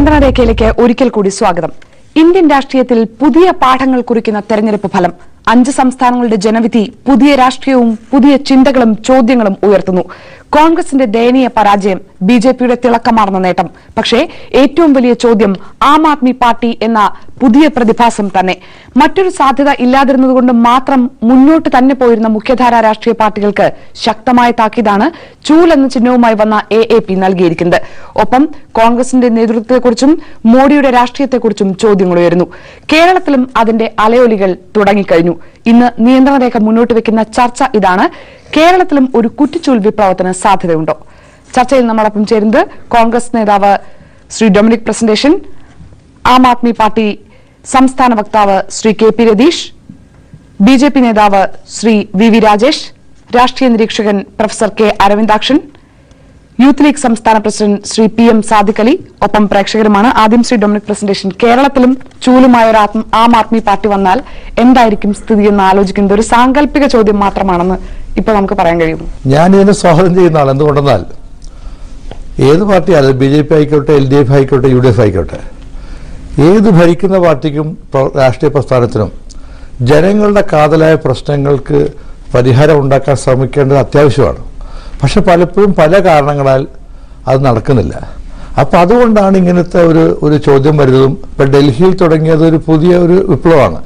നിയന്ത്രണ രേഖയിലേക്ക് ഒരിക്കൽ കൂടി സ്വാഗതം. ഇന്ത്യൻ രാഷ്ട്രീയത്തിൽ പുതിയ പാഠങ്ങൾ കുറിക്കുന്ന തെരഞ്ഞെടുപ്പ് ഫലം. അഞ്ച് സംസ്ഥാനങ്ങളുടെ ജനവിധി പുതിയ രാഷ്ട്രീയവും പുതിയ ചിന്തകളും ചോദ്യങ്ങളും ഉയർത്തുന്നു. കോൺഗ്രസിന്റെ ദയനീയ പരാജയം ബി ജെ പിയുടെ തിളക്കമാർന്ന നേട്ടം. പക്ഷേ ഏറ്റവും വലിയ ചോദ്യം ആം ആദ്മി പാർട്ടി എന്ന പുതിയ പ്രതിഭാസം തന്നെ. മറ്റൊരു സാധ്യത ഇല്ലാതിരുന്നതുകൊണ്ട് മാത്രം മുന്നോട്ട് തന്നെ പോയിരുന്ന മുഖ്യധാര രാഷ്ട്രീയ പാർട്ടികൾക്ക് ശക്തമായ താക്കീതാണ് ചൂൽ എന്ന ചിഹ്നവുമായി വന്ന എ എ പി നൽകിയിരിക്കുന്നത്. ഒപ്പം കോൺഗ്രസിന്റെ നേതൃത്വത്തെക്കുറിച്ചും മോഡിയുടെ രാഷ്ട്രീയത്തെക്കുറിച്ചും ചോദ്യങ്ങൾ ഉയരുന്നു. കേരളത്തിലും അതിന്റെ അലയൊലികൾ തുടങ്ങിക്കഴിഞ്ഞു. ഇന്ന് നിയന്ത്രണ രേഖ മുന്നോട്ട് വെക്കുന്ന ചർച്ച ഇതാണ്. കേരളത്തിലും ഒരു കുറ്റിച്ചൂൽ വിപ്ലവത്തിന് സാധ്യതയുണ്ടോ? ചർച്ചയിൽ നമ്മളൊപ്പം ചേരുന്നത് കോൺഗ്രസ് നേതാവ് ശ്രീ ഡൊമിനിക് പ്രസന്റേഷൻ ആം ആദ്മി പാർട്ടി സംസ്ഥാന വക്താവ് Shri K P Ratheesh B J P നേതാവ് ശ്രീ വി വി രാജേഷ് രാഷ്ട്രീയ നിരീക്ഷകൻ professor K Aravindakshan youth league സംസ്ഥാന president Shri P M Sadiq Ali ഒപ്പം പ്രേക്ഷകരുമാണ്. ആദ്യം ശ്രീ ഡൊമിനിക് പ്രസന്റേഷൻ കേരളത്തിലും ചൂലുമായ ഒരു ആം ആദ്മി പാർട്ടി വന്നാൽ എന്തായിരിക്കും സ്ഥിതി എന്ന് ആലോചിക്കുന്നത് ഒരു സാങ്കല്പിക ചോദ്യം മാത്രമാണെന്ന് ഇപ്പൊ നമുക്ക് പറയാൻ കഴിയും. ഞാൻ ഇതിനെ സ്വാഗതം ചെയ്യുന്ന ആൾ എന്തുകൊണ്ടെന്നാൽ ഏത് പാർട്ടിയായാലും ബി ജെ പി ആയിക്കോട്ടെ എൽ ഡി എഫ് ആയിക്കോട്ടെ യു ഡി എഫ് ആയിക്കോട്ടെ ഏത് ഭരിക്കുന്ന പാർട്ടിക്കും രാഷ്ട്രീയ പ്രസ്ഥാനത്തിനും ജനങ്ങളുടെ കാതലായ പ്രശ്നങ്ങൾക്ക് പരിഹാരം ഉണ്ടാക്കാൻ ശ്രമിക്കേണ്ടത് അത്യാവശ്യമാണ്. പക്ഷെ പലപ്പോഴും പല കാരണങ്ങളാൽ അത് നടക്കുന്നില്ല. അപ്പം അതുകൊണ്ടാണ് ഇങ്ങനത്തെ ഒരു ഒരു ചോദ്യം വരുന്നതും ഇപ്പം ഡൽഹിയിൽ തുടങ്ങിയത് ഒരു പുതിയ ഒരു വിപ്ലവമാണ്.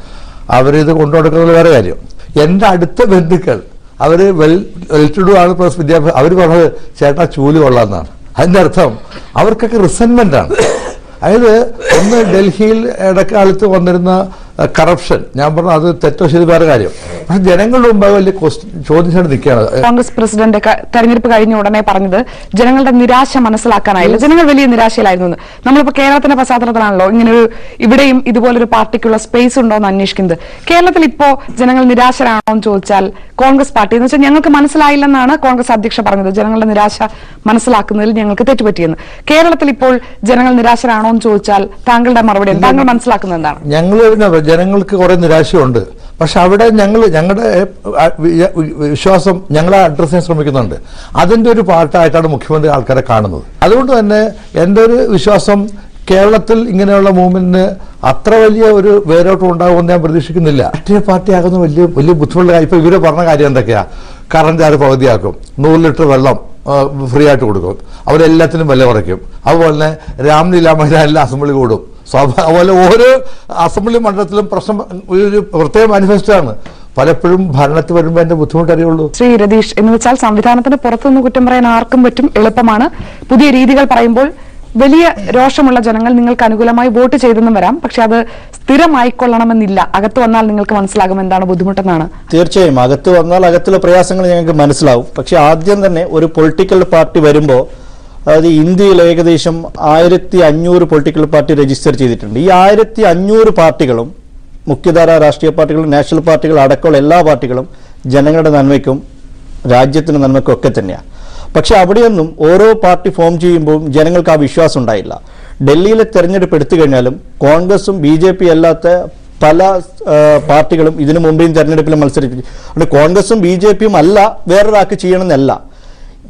അവരിത് കൊണ്ടുനടക്കുന്നത് വേറെ കാര്യം. എന്റെ അടുത്ത ബന്ധുക്കൾ അവർ വെൽ വെൽ ടു ഡു ആണ് പ്ലസ് വിദ്യാഭ്യാസം അവർ പറഞ്ഞത് ചേട്ടാ ചൂൽ കൊള്ളാമെന്നാണ് അതിന്റെ അർത്ഥം അവർക്കൊക്കെ റിസൻമെന്റ് ആണ് അതായത് ഒന്ന് ഡൽഹിയിൽ ഇടക്കാലത്ത് വന്നിരുന്ന കറപ്ഷൻ ഞാൻ പറഞ്ഞു അത് തെറ്റോ ശരി വേറെ കാര്യം. പക്ഷെ ജനങ്ങളുടെ മുമ്പ് വലിയ ചോദ്യം ചോദിച്ചാണ് നിൽക്കുകയാണ്. കോൺഗ്രസ് പ്രസിഡന്റ് തെരഞ്ഞെടുപ്പ് കഴിഞ്ഞ ഉടനെ പറഞ്ഞത് ജനങ്ങളുടെ നിരാശ മനസ്സിലാക്കാനായില്ല. ജനങ്ങൾ വലിയ നിരാശയിലായിരുന്നു. നമ്മളിപ്പോ കേരളത്തിന്റെ പശ്ചാത്തലത്തിലാണല്ലോ ഇങ്ങനെ ഒരു ഇവിടെയും ഇതുപോലൊരു പാർട്ടിക്കുള്ള സ്പേസ് ഉണ്ടോ എന്ന് അന്വേഷിക്കുന്നത്. കേരളത്തിൽ ഇപ്പോ ജനങ്ങൾ നിരാശരാണോ എന്ന് ചോദിച്ചാൽ കോൺഗ്രസ് പാർട്ടി എന്ന് വെച്ചാൽ ഞങ്ങൾക്ക് മനസ്സിലായില്ലെന്നാണ് കോൺഗ്രസ് അധ്യക്ഷ പറഞ്ഞത്. ജനങ്ങളുടെ നിരാശ മനസ്സിലാക്കുന്നതിൽ ഞങ്ങൾക്ക് തെറ്റുപറ്റിയെന്ന്. കേരളത്തിൽ ഇപ്പോൾ ജനങ്ങൾ നിരാശരാണോ എന്ന് ചോദിച്ചാൽ താങ്കളുടെ മറുപടി? താങ്കൾ മനസ്സിലാക്കുന്നത് എന്താണ്? ഞങ്ങൾ ജനങ്ങൾക്ക് കുറേ നിരാശയുണ്ട്. പക്ഷെ അവിടെ ഞങ്ങൾ ഞങ്ങളുടെ വിശ്വാസം ഞങ്ങളെ അഡ്രസ് ചെയ്യാൻ ശ്രമിക്കുന്നുണ്ട്. അതിന്റെ ഒരു പാർട്ടായിട്ടാണ് മുഖ്യമന്ത്രി ആൾക്കാരെ കാണുന്നത്. അതുകൊണ്ട് തന്നെ എന്റെ ഒരു വിശ്വാസം കേരളത്തിൽ ഇങ്ങനെയുള്ള മൂവ്മെന്റിന് അത്ര വലിയ ഒരു വേരോട്ടം ഉണ്ടാകുമെന്ന് ഞാൻ പ്രതീക്ഷിക്കുന്നില്ല. രാഷ്ട്രീയ പാർട്ടി ആകുന്ന വലിയ വലിയ ബുദ്ധിമുട്ടുള്ള കാര്യം ഇപ്പൊ ഇവർ പറഞ്ഞ കാര്യം എന്തൊക്കെയാ? കറണ്ട് ആര് പകുതിയാക്കും? നൂറ് ലിറ്റർ വെള്ളം. ഫ്രീ ആയിട്ട് കൊടുക്കും. അവരെല്ലാത്തിനും വില കുറയ്ക്കും. അതുപോലെ തന്നെ രാംലീല മൈതാനിലെ അസംബ്ലി കൂടും. അതുപോലെ ഓരോ അസംബ്ലി മണ്ഡലത്തിലും പ്രശ്നം ഒരു പ്രത്യേക മാനിഫെസ്റ്റോ ആണ്. പലപ്പോഴും ഭരണത്തിൽ വരുമ്പോൾ എന്റെ ബുദ്ധിമുട്ട് അറിയുള്ളൂ. ശ്രീ രതീഷ് എന്ന് വെച്ചാൽ സംവിധാനത്തിന് പുറത്തുനിന്ന് കുറ്റം പറയാൻ ആർക്കും പറ്റും എളുപ്പമാണ്. പുതിയ രീതികൾ പറയുമ്പോൾ വലിയ രോഷമുള്ള ജനങ്ങൾ നിങ്ങൾക്ക് അനുകൂലമായി വോട്ട് ചെയ്തെന്നും വരാം. പക്ഷെ അത് സ്ഥിരമായിക്കൊള്ളണമെന്നില്ല. അകത്ത് വന്നാൽ നിങ്ങൾക്ക് മനസ്സിലാകും എന്താണ് ബുദ്ധിമുട്ടെന്നാണ്. തീർച്ചയായും. അകത്ത് വന്നാൽ അകത്തുള്ള പ്രയാസങ്ങൾ ഞങ്ങൾക്ക് മനസ്സിലാവും. പക്ഷെ ആദ്യം തന്നെ ഒരു പൊളിറ്റിക്കൽ പാർട്ടി വരുമ്പോൾ അതായത് ഇന്ത്യയിൽ ഏകദേശം ആയിരത്തി അഞ്ഞൂറ് പൊളിറ്റിക്കൽ പാർട്ടി രജിസ്റ്റർ ചെയ്തിട്ടുണ്ട്. ഈ ആയിരത്തി അഞ്ഞൂറ് പാർട്ടികളും മുഖ്യധാര രാഷ്ട്രീയ പാർട്ടികളും നാഷണൽ പാർട്ടികൾ അടക്കമുള്ള എല്ലാ പാർട്ടികളും ജനങ്ങളുടെ നന്മയ്ക്കും രാജ്യത്തിന്റെ നന്മയ്ക്കും ഒക്കെ തന്നെയാണ് പക്ഷെ അവിടെയൊന്നും ഓരോ പാർട്ടി ഫോം ചെയ്യുമ്പോഴും ജനങ്ങൾക്ക് ആ വിശ്വാസം ഉണ്ടായില്ല. ഡൽഹിയിലെ തെരഞ്ഞെടുപ്പ് എടുത്തു കഴിഞ്ഞാലും കോൺഗ്രസും ബി ജെ പി അല്ലാത്ത പല പാർട്ടികളും ഇതിനു മുമ്പേയും തെരഞ്ഞെടുപ്പിൽ മത്സരിപ്പിച്ചു അതുകൊണ്ട് കോൺഗ്രസും ബി ജെ പിയും അല്ല വേറൊരാൾക്ക് ചെയ്യണമെന്നല്ല.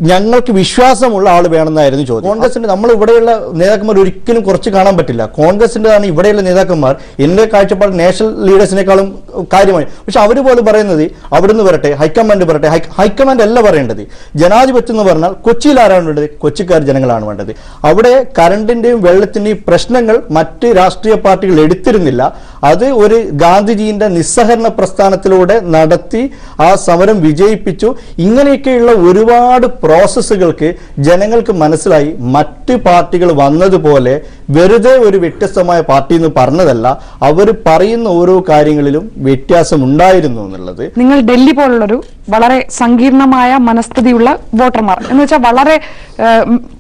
ഞങ്ങൾക്ക് വിശ്വാസമുള്ള ആൾ വേണമെന്നായിരുന്നു ചോദ്യം. കോൺഗ്രസിന്റെ നമ്മൾ ഇവിടെയുള്ള നേതാക്കന്മാർ ഒരിക്കലും കുറച്ച് കാണാൻ പറ്റില്ല. കോൺഗ്രസിന്റെതാണ് ഇവിടെയുള്ള നേതാക്കന്മാർ. എന്റെ കാഴ്ചപ്പാട് നാഷണൽ ലീഡേഴ്സിനേക്കാളും കാര്യമായി. പക്ഷെ അവർ പോലും പറയുന്നത് അവിടുന്ന് വരട്ടെ ഹൈക്കമാൻഡ് വരട്ടെ ഹൈക്കമാൻഡ് അല്ല പറയേണ്ടത്. ജനാധിപത്യം എന്ന് പറഞ്ഞാൽ കൊച്ചിയിൽ ആരാണ് വേണ്ടത്? കൊച്ചിക്കാർ ജനങ്ങളാണ് വേണ്ടത്. അവിടെ കറണ്ടിന്റെയും വെള്ളത്തിന്റെയും പ്രശ്നങ്ങൾ മറ്റ് രാഷ്ട്രീയ പാർട്ടികൾ എടുത്തിരുന്നില്ല. അത് ഒരു ഗാന്ധിജിയുടെ നിസ്സഹരണ പ്രസ്ഥാനത്തിലൂടെ നടത്തി ആ സമരം വിജയിപ്പിച്ചു. ഇങ്ങനെയൊക്കെയുള്ള ഒരുപാട് പ്രോസസ്സുകൾക്ക് ജനങ്ങൾക്ക് മനസ്സിലായി മറ്റ് പാർട്ടികൾ വന്നതുപോലെ വെറുതെ ഒരു വ്യത്യസ്തമായ പാർട്ടി എന്ന് പറഞ്ഞതല്ല അവർ പറയുന്ന ഓരോ കാര്യങ്ങളിലും വ്യത്യാസം ഉണ്ടായിരുന്നു എന്നുള്ളത്. നിങ്ങൾ ഡൽഹി പോലുള്ളൊരു വളരെ സങ്കീർണമായ മനസ്ഥിതിയുള്ള വോട്ടർമാർ. എന്ന് വെച്ചാൽ വളരെ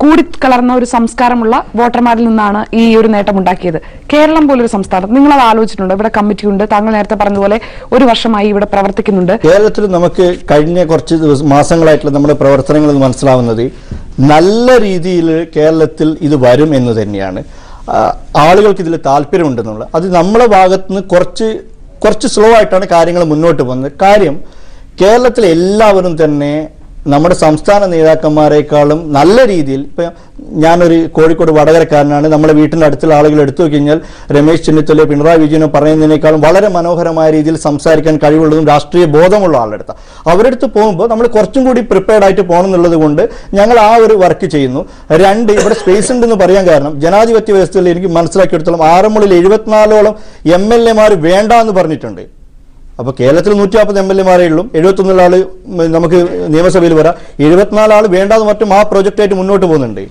കൂടി കൂടിക്കലർന്ന ഒരു സംസ്കാരമുള്ള വോട്ടർമാരിൽ നിന്നാണ് ഈ ഒരു നേട്ടം ഉണ്ടാക്കിയത് കേരളം പോലൊരു സംസ്ഥാനം. നിങ്ങൾ അത് ആലോചിച്ചിട്ടുണ്ട് ഇവിടെ കമ്മിറ്റി ഉണ്ട് താങ്കൾ നേരത്തെ പറഞ്ഞതുപോലെ ഒരു വർഷമായി ഇവിടെ പ്രവർത്തിക്കുന്നുണ്ട്. കേരളത്തിൽ നമുക്ക് കഴിഞ്ഞ കുറച്ച് ദിവസം മാസങ്ങളായിട്ടുള്ള നമ്മുടെ പ്രവർത്തനങ്ങൾ മനസ്സിലാവുന്നത് നല്ല രീതിയിൽ കേരളത്തിൽ ഇത് വരും എന്ന് തന്നെയാണ്. ആളുകൾക്ക് ഇതിൽ താല്പര്യമുണ്ടെന്നുള്ളത്. അത് നമ്മളെ ഭാഗത്ത് നിന്ന് കുറച്ച് കുറച്ച് സ്ലോ ആയിട്ടാണ് കാര്യങ്ങൾ മുന്നോട്ട് പോകുന്നത്. കാര്യം കേരളത്തിലെ എല്ലാവരും തന്നെ നമ്മുടെ സംസ്ഥാന നേതാക്കന്മാരെക്കാളും നല്ല രീതിയിൽ ഇപ്പം ഞാനൊരു കോഴിക്കോട് വടകരക്കാരനാണ്. നമ്മുടെ വീട്ടിന്റെ അടുത്തുള്ള ആളുകൾ എടുത്തു കഴിഞ്ഞാൽ രമേശ് ചെന്നിത്തല പിണറായി വിജയനോ പറയുന്നതിനേക്കാളും വളരെ മനോഹരമായ രീതിയിൽ സംസാരിക്കാൻ കഴിവുള്ളതും രാഷ്ട്രീയ ബോധമുള്ള ആളുടെ അടുത്ത്. അവരെടുത്ത് പോകുമ്പോൾ നമ്മൾ കുറച്ചും കൂടി പ്രിപ്പയർഡ് ആയിട്ട് പോകണം എന്നുള്ളത് കൊണ്ട് ഞങ്ങൾ ആ ഒരു വർക്ക് ചെയ്യുന്നു. രണ്ട് ഇവിടെ സ്പേസ് ഉണ്ടെന്ന് പറയാൻ കാരണം ജനാധിപത്യ വ്യവസ്ഥയിൽ എനിക്ക് മനസ്സിലാക്കിയെടുത്തോളം ആറന്മുളയിൽ എഴുപത്തിനാലോളം എം എൽ എമാർ വേണ്ട എന്ന് പറഞ്ഞിട്ടുണ്ട്. അപ്പോൾ കേരളത്തിൽ നൂറ്റി നാൽപ്പത് എം എൽ എമാരേ ഉള്ളൂ. എഴുപത്തൊന്നുള്ള ആൾ നമുക്ക് നിയമസഭയിൽ വരാം. എഴുപത്തിനാല് ആൾ വേണ്ടാന്ന് മറ്റും ആ പ്രോജക്റ്റായിട്ട് മുന്നോട്ട് പോകുന്നുണ്ട്.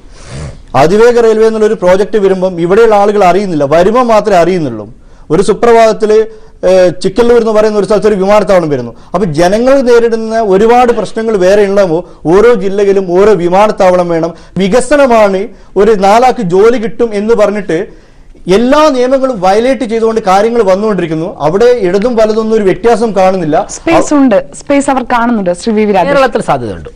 അതിവേഗ റെയിൽവേ എന്നുള്ളൊരു പ്രോജക്റ്റ് വരുമ്പം ഇവിടെയുള്ള ആളുകൾ അറിയുന്നില്ല. വരുമ്പോൾ മാത്രമേ അറിയുന്നുള്ളൂ. ഒരു സുപ്രഭാതത്തിൽ ചിക്കല്ലൂർ എന്ന് പറയുന്ന ഒരു സ്ഥലത്ത് ഒരു വിമാനത്താവളം വരുന്നു. അപ്പൊ ജനങ്ങൾ നേരിടുന്ന ഒരുപാട് പ്രശ്നങ്ങൾ വേറെ ഉണ്ടാകുമ്പോൾ ഓരോ ജില്ലയിലും ഓരോ വിമാനത്താവളം വേണം. വികസനമാണ് ഒരു നാലാക്ക് ജോലി കിട്ടും എന്ന് പറഞ്ഞിട്ട് എല്ലാ നിയമങ്ങളും വയലേറ്റ് ചെയ്തുകൊണ്ട് കാര്യങ്ങൾ വന്നുകൊണ്ടിരിക്കുന്നു. അവിടെ ഇടതും വലതൊന്നും ഒരു വ്യത്യാസം കാണുന്നില്ല. സ്പേസ് ഉണ്ട്. സ്പേസ് അവർ കാണുന്നുണ്ട് ശ്രീ വി കേരളത്തിൽ സാധ്യതയുണ്ട്.